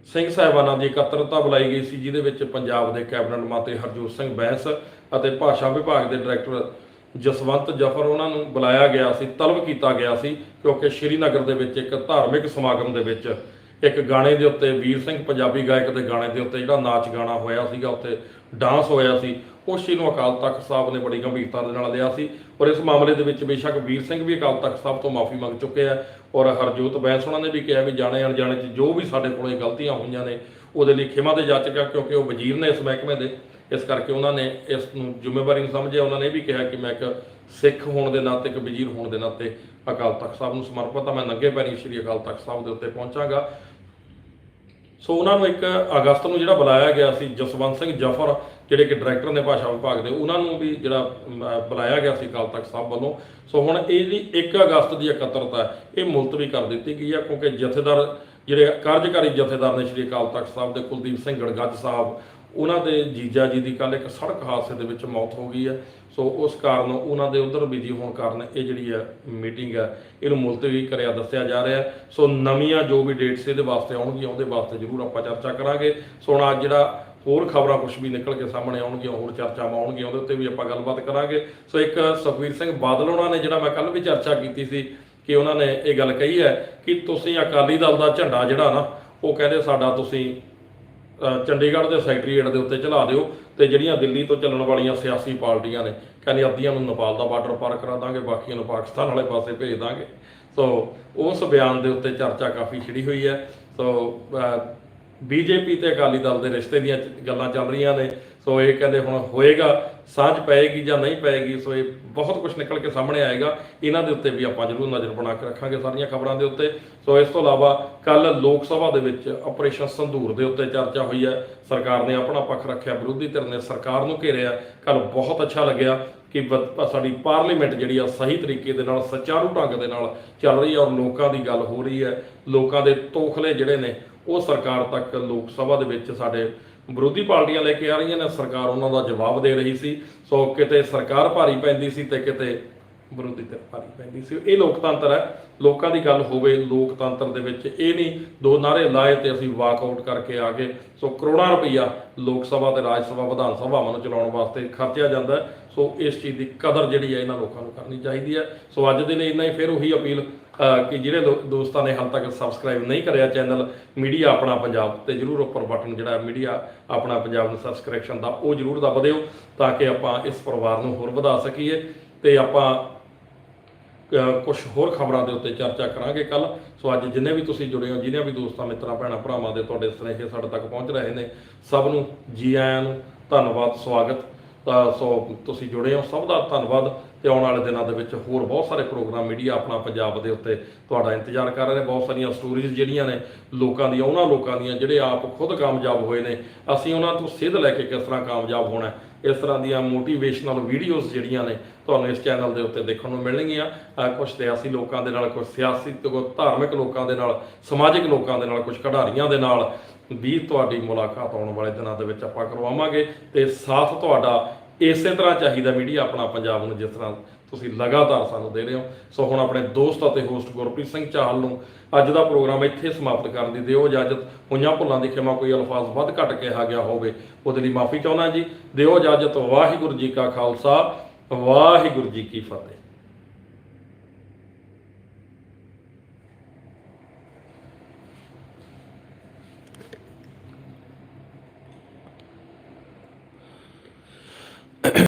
ਸਿੰਘ ਸਾਹਿਬਾਨਾਂ ਦੀ ਇਕੱਤਰਤਾ ਬੁਲਾਈ ਗਈ ਸੀ, ਜਿਹਦੇ ਵਿੱਚ ਪੰਜਾਬ ਦੇ ਕੈਬਨਿਟ ਮੰਤਰੀ ਹਰਜੋਤ ਸਿੰਘ ਬੈਂਸ ਅਤੇ ਭਾਸ਼ਾ ਵਿਭਾਗ ਦੇ ਡਾਇਰੈਕਟਰ ਜਸਵੰਤ ਜਫਰ ਉਹਨਾਂ ਨੂੰ ਬੁਲਾਇਆ ਗਿਆ ਸੀ, ਤਲਬ ਕੀਤਾ ਗਿਆ ਸੀ, ਕਿਉਂਕਿ ਸ਼੍ਰੀਨਗਰ ਦੇ ਵਿੱਚ ਇੱਕ ਧਾਰਮਿਕ ਸਮਾਗਮ ਦੇ ਵਿੱਚ ਇੱਕ ਗਾਣੇ ਦੇ ਉੱਤੇ ਵੀਰ ਸਿੰਘ ਪੰਜਾਬੀ ਗਾਇਕ ਦੇ ਗਾਣੇ ਦੇ ਉੱਤੇ ਜਿਹੜਾ ਨਾਚ ਗਾਣਾ ਹੋਇਆ ਸੀਗਾ ਉੱਤੇ ਡਾਂਸ ਹੋਇਆ ਸੀ, ਉਸ ਚੀਜ਼ ਨੂੰ ਅਕਾਲ ਤਖਤ ਸਾਹਿਬ ਨੇ ਬੜੀ ਗੰਭੀਰਤਾ ਦੇ ਨਾਲ ਲਿਆ ਸੀ। ਔਰ ਇਸ ਮਾਮਲੇ ਦੇ ਵਿੱਚ ਬੇਸ਼ੱਕ ਵੀਰ ਸਿੰਘ ਵੀ ਅਕਾਲ ਤਖਤ ਸਾਹਿਬ ਤੋਂ ਮਾਫੀ ਮੰਗ ਚੁੱਕੇ ਆ ਔਰ ਹਰਜੋਤ ਬੈਂਸ ਉਹਨਾਂ ਨੇ ਵੀ ਕਿਹਾ ਵੀ ਜਾਣੇ ਅਣਜਾਣੇ ਚ ਜੋ ਵੀ ਸਾਡੇ ਕੋਲੋਂ ਗਲਤੀਆਂ ਹੋਈਆਂ ਨੇ, ਉਹਦੇ ਲਈ ਖਿਮਾ ਦੇ ਜਾਚਕਾ ਕਿਉਂਕਿ ਉਹ ਵਜ਼ੀਰ ਨੇ ਇਸ ਮਹਿਕਮੇ ਦੇ। ਇਸ ਕਰਕੇ ਉਹਨਾਂ ਨੇ ਇਸ ਨੂੰ ਜ਼ਿੰਮੇਵਾਰੀ ਨੂੰ ਸਮਝਿਆ। ਉਹਨਾਂ ਨੇ ਇਹ ਵੀ ਕਿਹਾ ਕਿ ਮੈਂ ਇੱਕ ਸਿੱਖ ਹੋਣ ਦੇ ਨਾਤੇ, ਇੱਕ ਵਜ਼ੀਰ ਹੋਣ ਦੇ ਨਾਤੇ ਅਕਾਲ ਤਖਤ ਸਾਹਿਬ ਨੂੰ ਸਮਰਪਿਤ ਹਾਂ ਮੈਂ ਨੰਗੇ ਪੈਰੀ ਸ਼੍ਰੀ ਅਕਾਲ ਤਖਤ ਸਾਹਿਬ ਦੇ ਉੱਤੇ ਪਹੁੰਚਾਂਗਾ। ਸੋ ਉਹਨਾਂ ਨੂੰ ਇੱਕ ਅਗਸਤ ਨੂੰ ਜਿਹੜਾ ਬੁਲਾਇਆ ਗਿਆ ਸੀ ਜਸਵੰਤ ਸਿੰਘ ਜਫਰ ਜਿਹੜੇ ਕਿ ਡਾਇਰੈਕਟਰ ਨੇ ਭਾਸ਼ਾ ਵਿਭਾਗ ਦੇ, ਉਹਨਾਂ ਨੂੰ ਵੀ ਜਿਹੜਾ ਬੁਲਾਇਆ ਗਿਆ ਸੀ ਅਕਾਲ ਤਖਤ ਸਾਹਿਬ ਵੱਲੋਂ। ਸੋ ਹੁਣ ਇਹ ਜਿਹੜੀ 1 ਅਗਸਤ ਦੀ ਇਕੱਤਰਤਾ ਇਹ ਮੁਲਤਵੀ ਕਰ ਦਿੱਤੀ ਗਈ ਹੈ, ਕਿਉਂਕਿ ਜਥੇਦਾਰ, ਜਿਹੜੇ ਕਾਰਜਕਾਰੀ ਜਥੇਦਾਰ ਨੇ ਸ਼੍ਰੀ ਅਕਾਲ ਤਖਤ ਸਾਹਿਬ ਦੇ, ਕੁਲਦੀਪ ਸਿੰਘ ਗੜਗੱਜ ਸਾਹਿਬ, ਉਹਨਾਂ ਦੇ ਜੀਜਾ ਜੀ ਦੀ ਕੱਲ ਇੱਕ ਸੜਕ ਹਾਦਸੇ ਦੇ ਵਿੱਚ ਮੌਤ ਹੋ ਗਈ ਹੈ। ਸੋ ਉਸ ਕਾਰਨ ਉਹਨਾਂ ਦੇ ਉਧਰ ਬਿਜ਼ੀ ਹੋਣ ਕਾਰਨ ਇਹ ਜਿਹੜੀ ਹੈ ਮੀਟਿੰਗ ਹੈ, ਇਹਨੂੰ ਮੁਲਤਵੀ ਕਰਿਆ, ਦੱਸਿਆ ਜਾ ਰਿਹਾ ਸੋ ਨਵੀਆਂ ਜੋ ਵੀ ਡੇਟਸ ਇਹਦੇ ਵਾਸਤੇ ਆਉਣਗੀਆਂ, ਉਹਦੇ ਵਾਸਤੇ ਜ਼ਰੂਰ ਆਪਾਂ ਚਰਚਾ ਕਰਾਂਗੇ। ਸੋ ਹੁਣ ਅੱਜ ਜਿਹੜਾ ਹੋਰ ਖਬਰਾਂ ਕੁਝ ਵੀ ਨਿਕਲ ਕੇ ਸਾਹਮਣੇ ਆਉਣਗੀਆਂ, ਹੋਰ ਚਰਚਾਵਾਂ ਆਉਣਗੀਆਂ, ਉਹਦੇ ਉੱਤੇ ਵੀ ਆਪਾਂ ਗੱਲਬਾਤ ਕਰਾਂਗੇ। ਸੋ ਇੱਕ ਸੁਖਵੀਰ ਸਿੰਘ ਬਾਦਲ ਉਹਨਾਂ ਨੇ, ਜਿਹੜਾ ਮੈਂ ਕੱਲ ਵੀ ਚਰਚਾ ਕੀਤੀ ਸੀ ਕਿ ਉਹਨਾਂ ਨੇ ਇਹ ਗੱਲ ਕਹੀ ਹੈ ਕਿ ਤੁਸੀਂ ਅਕਾਲੀ ਦਲ ਦਾ ਝੰਡਾ ਜਿਹੜਾ ਨਾ, ਉਹ ਕਹਿੰਦੇ ਸਾਡਾ ਤੁਸੀਂ ਚੰਡੀਗੜ੍ਹ ਦੇ ਸੈਕਟਰੀਏਟ ਦੇ ਉੱਤੇ ਚਲਾ ਦਿਓ ਤੇ ਜਿਹੜੀਆਂ ਦਿੱਲੀ ਤੋਂ ਚੱਲਣ ਵਾਲੀਆਂ ਸਿਆਸੀ ਪਾਰਟੀਆਂ ਨੇ, ਕਹਿੰਦੇ ਅੱਧੀਆਂ ਨੂੰ ਨੇਪਾਲ ਦਾ ਬਾਰਡਰ ਪਾਰ ਕਰਾ ਦਾਂਗੇ, ਬਾਕੀਆਂ ਨੂੰ ਪਾਕਿਸਤਾਨ ਵਾਲੇ ਪਾਸੇ ਭੇਜ ਦਾਂਗੇ। ਸੋ ਉਸ ਬਿਆਨ ਦੇ ਉੱਤੇ ਚਰਚਾ ਕਾਫੀ ਛਿੜੀ ਹੋਈ ਹੈ। ਸੋ ਬੀਜੇਪੀ ਤੇ ਅਕਾਲੀ ਦਲ ਦੇ ਰਿਸ਼ਤੇ ਦੀਆਂ ਚ- ਗੱਲਾਂ ਚੱਲ ਰਹੀਆਂ ਨੇ, ਸੋ ਇਹ ਕਹਿੰਦੇ ਹੁਣ ਹੋਏਗਾ, ਸਾਂਝ ਪਏਗੀ ਜਾਂ ਨਹੀਂ ਪਏਗੀ, ਸੋ ਇਹ ਬਹੁਤ ਕੁਝ ਨਿਕਲ ਕੇ ਸਾਹਮਣੇ ਆਏਗਾ। ਇਹਨਾਂ ਦੇ ਉੱਤੇ ਵੀ ਆਪਾਂ ਜ਼ਰੂਰ ਨਜ਼ਰ ਬਣਾ ਕੇ ਰੱਖਾਂਗੇ ਸਾਰੀਆਂ ਖਬਰਾਂ ਦੇ ਉੱਤੇ। ਸੋ ਇਸ ਤੋਂ ਇਲਾਵਾ ਕੱਲ ਲੋਕ ਸਭਾ ਦੇ ਵਿੱਚ ਆਪਰੇਸ਼ਨ ਸੰਧੂਰ ਦੇ ਉੱਤੇ ਚਰਚਾ ਹੋਈ ਹੈ। ਸਰਕਾਰ ਨੇ ਆਪਣਾ ਪੱਖ ਰੱਖਿਆ, ਵਿਰੋਧੀ ਧਿਰ ਨੇ ਸਰਕਾਰ ਨੂੰ ਘੇਰਿਆ। ਕੱਲ ਬਹੁਤ ਅੱਛਾ ਲੱਗਿਆ ਕਿ ਬ- ਸਾਡੀ ਪਾਰਲੀਮੈਂਟ ਜਿਹੜੀ ਆ ਸਹੀ ਤਰੀਕੇ ਦੇ ਨਾਲ, ਸੁਚਾਰੂ ਢੰਗ ਦੇ ਨਾਲ ਚੱਲ ਰਹੀ ਹੈ ਔਰ ਲੋਕਾਂ ਦੀ ਗੱਲ ਹੋ ਰਹੀ ਹੈ। ਲੋਕਾਂ ਦੇ ਤੋਖਲੇ ਜਿਹੜੇ ਨੇ ਉਹ ਸਰਕਾਰ ਤੱਕ ਲੋਕ ਸਭਾ ਦੇ ਵਿੱਚ ਸਾਡੇ ਵਿਰੋਧੀ ਪਾਰਟੀਆਂ ਲੈ ਕੇ ਆ ਰਹੀਆਂ ਨੇ। ਸਰਕਾਰ ਉਹਨਾਂ ਦਾ ਜਵਾਬ ਦੇ ਰਹੀ ਸੀ। ਸੋ ਕਿਤੇ ਸਰਕਾਰ ਭਾਰੀ ਪੈਂਦੀ ਸੀ ਤੇ ਕਿਤੇ ਵਿਰੋਧੀ ਧਿਰ ਭਾਰੀ ਪੈਂਦੀ ਸੀ। ਇਹ ਲੋਕਤੰਤਰ ਹੈ। ਲੋਕਾਂ ਦੀ ਗੱਲ ਹੋਵੇ, ਲੋਕਤੰਤਰ ਦੇ ਵਿੱਚ ਇਹ ਨਹੀਂ, ਦੋ ਨਾਰੇ ਲਾਏ ਤੇ ਅਸੀਂ ਵਾਕ ਆਊਟ ਕਰਕੇ ਆ ਗਏ। ਸੋ ਕਰੋੜਾਂ ਰੁਪਈਆ ਲੋਕ ਸਭਾ ਤੇ ਰਾਜ ਸਭਾ, ਵਿਧਾਨ ਸਭਾਵਾਂ ਨੂੰ ਚਲਾਉਣ ਵਾਸਤੇ ਖਰਚਿਆ ਜਾਂਦਾ ਸੋ ਇਸ ਚੀਜ਼ ਦੀ ਕਦਰ ਜਿਹੜੀ ਹੈ ਇਹਨਾਂ ਲੋਕਾਂ ਨੂੰ ਕਰਨੀ ਚਾਹੀਦੀ ਹੈ। ਸੋ ਅੱਜ ਦੇ ਲਈ ਇੰਨਾ ਹੀ। ਫਿਰ ਉਹੀ ਅਪੀਲ ਕਿ ਜਿਹੜੇ ਲੋ- ਦੋਸਤਾਂ ਨੇ ਹਾਲ ਤੱਕ ਸਬਸਕ੍ਰਾਈਬ ਨਹੀਂ ਕਰਿਆ ਚੈਨਲ ਮੀਡੀਆ ਆਪਣਾ ਪੰਜਾਬ ਤੇ ਜਰੂਰ ਉੱਪਰ ਬਟਨ ਜਿਹੜਾ ਮੀਡੀਆ ਆਪਣਾ ਪੰਜਾਬ ਨੂੰ ਸਬਸਕ੍ਰਿਪਸ਼ਨ ਦਾ, ਉਹ ਜਰੂਰ ਦਬਾ ਦਿਓ ਤਾਂ ਕਿ ਆਪਾਂ ਇਸ ਪਰਿਵਾਰ ਨੂੰ ਹੋਰ ਵਧਾ ਸਕੀਏ ਤੇ ਆਪਾਂ ਕੁਝ ਹੋਰ ਖਬਰਾਂ ਦੇ ਉੱਤੇ ਚਰਚਾ ਕਰਾਂਗੇ ਕੱਲ ਸੋ ਅੱਜ ਜਿੰਨੇ ਵੀ ਤੁਸੀਂ ਜੁੜੇ ਹੋ ਜਿੰਨੇ ਵੀ ਦੋਸਤਾਂ, ਮਿੱਤਰਾਂ, ਭੈਣਾਂ, ਭਰਾਵਾਂ ਦੇ ਤੁਹਾਡੇ ਸੁਨੇਹੇ ਸਾਡੇ ਤੱਕ ਪਹੁੰਚ ਰਹੇ ਨੇ, ਸਭ ਨੂੰ ਜੀ ਆਇਆਂ ਨੂੰ ਧੰਨਵਾਦ, ਸਵਾਗਤ। ਸੋ ਤੁਸੀਂ ਜੁੜੇ ਹੋ, ਸਭ ਦਾ ਧੰਨਵਾਦ। ਤੇ ਆਉਣ ਵਾਲੇ ਦਿਨਾਂ ਦੇ ਵਿੱਚ ਹੋਰ ਬਹੁਤ ਸਾਰੇ ਪ੍ਰੋਗਰਾਮ ਮੀਡੀਆ ਆਪਣਾ ਪੰਜਾਬ ਦੇ ਉੱਤੇ ਤੁਹਾਡਾ ਇੰਤਜ਼ਾਰ ਕਰ ਰਹੇ ਨੇ। ਬਹੁਤ ਸਾਰੀਆਂ ਸਟੋਰੀਜ਼ ਜਿਹੜੀਆਂ ਨੇ ਲੋਕਾਂ ਦੀਆਂ, ਉਹਨਾਂ ਲੋਕਾਂ ਦੀਆਂ ਜਿਹੜੇ ਆਪ ਖੁਦ ਕਾਮਯਾਬ ਹੋਏ ਨੇ, ਅਸੀਂ ਉਹਨਾਂ ਤੋਂ ਸਿੱਧ ਲੈ ਕੇ ਕਿਸ ਤਰ੍ਹਾਂ ਕਾਮਯਾਬ ਹੋਣਾ ਇਸ ਤਰ੍ਹਾਂ ਦੀਆਂ ਮੋਟੀਵੇਸ਼ਨਲ ਵੀਡੀਓਜ਼ ਜਿਹੜੀਆਂ ਨੇ ਤੁਹਾਨੂੰ ਇਸ ਚੈਨਲ ਦੇ ਉੱਤੇ ਦੇਖਣ ਨੂੰ ਮਿਲਣਗੀਆਂ। ਅਹ ਕੁਝ ਸਿਆਸੀ ਲੋਕਾਂ ਦੇ ਨਾਲ ਕੁਝ ਸਿਆਸੀ ਤੇ ਕੁਝ ਧਾਰਮਿਕ ਲੋਕਾਂ ਦੇ ਨਾਲ, ਸਮਾਜਿਕ ਲੋਕਾਂ ਦੇ ਨਾਲ ਕੁਝ ਖਿਡਾਰੀਆਂ ਦੇ ਨਾਲ ਵੀ ਤੁਹਾਡੀ ਮੁਲਾਕਾਤ ਆਉਣ ਵਾਲੇ ਦਿਨਾਂ ਦੇ ਵਿੱਚ ਆਪਾਂ ਕਰਵਾਵਾਂਗੇ ਤੇ ਸਾਥ ਤੁਹਾਡਾ ਇਸੇ ਤਰ੍ਹਾਂ ਚਾਹੀਦਾ ਮੀਡੀਆ ਆਪਣਾ ਪੰਜਾਬ ਨੂੰ ਜਿਸ ਤਰ੍ਹਾਂ ਤੁਸੀਂ ਲਗਾਤਾਰ ਸਾਨੂੰ ਦੇ ਰਹੇ ਹੋ। ਸੋ ਹੁਣ ਆਪਣੇ ਦੋਸਤ ਅਤੇ ਹੋਸਟ ਗੁਰਪ੍ਰੀਤ ਸਿੰਘ ਚਾਹਲ ਨੂੰ ਅੱਜ ਦਾ ਪ੍ਰੋਗਰਾਮ ਇੱਥੇ ਸਮਾਪਤ ਕਰਨ ਦੀ ਦਿਓ। ਇਜਾਜ਼ਤ ਹੋਈਆਂ ਭੁੱਲਾਂ ਦੀ ਖਿਮਾ ਕੋਈ ਅਲਫਾਜ਼ ਵੱਧ ਘੱਟ ਕਿਹਾ ਗਿਆ ਹੋਵੇ, ਉਹਦੇ ਲਈ ਮਾਫੀ ਚਾਹੁੰਦਾ ਜੀ। ਦਿਓ ਇਜਾਜ਼ਤ ਵਾਹਿਗੁਰੂ ਜੀ ਕਾ ਖਾਲਸਾ, ਵਾਹਿਗੁਰੂ ਜੀ ਕੀ ਫਤਿਹ।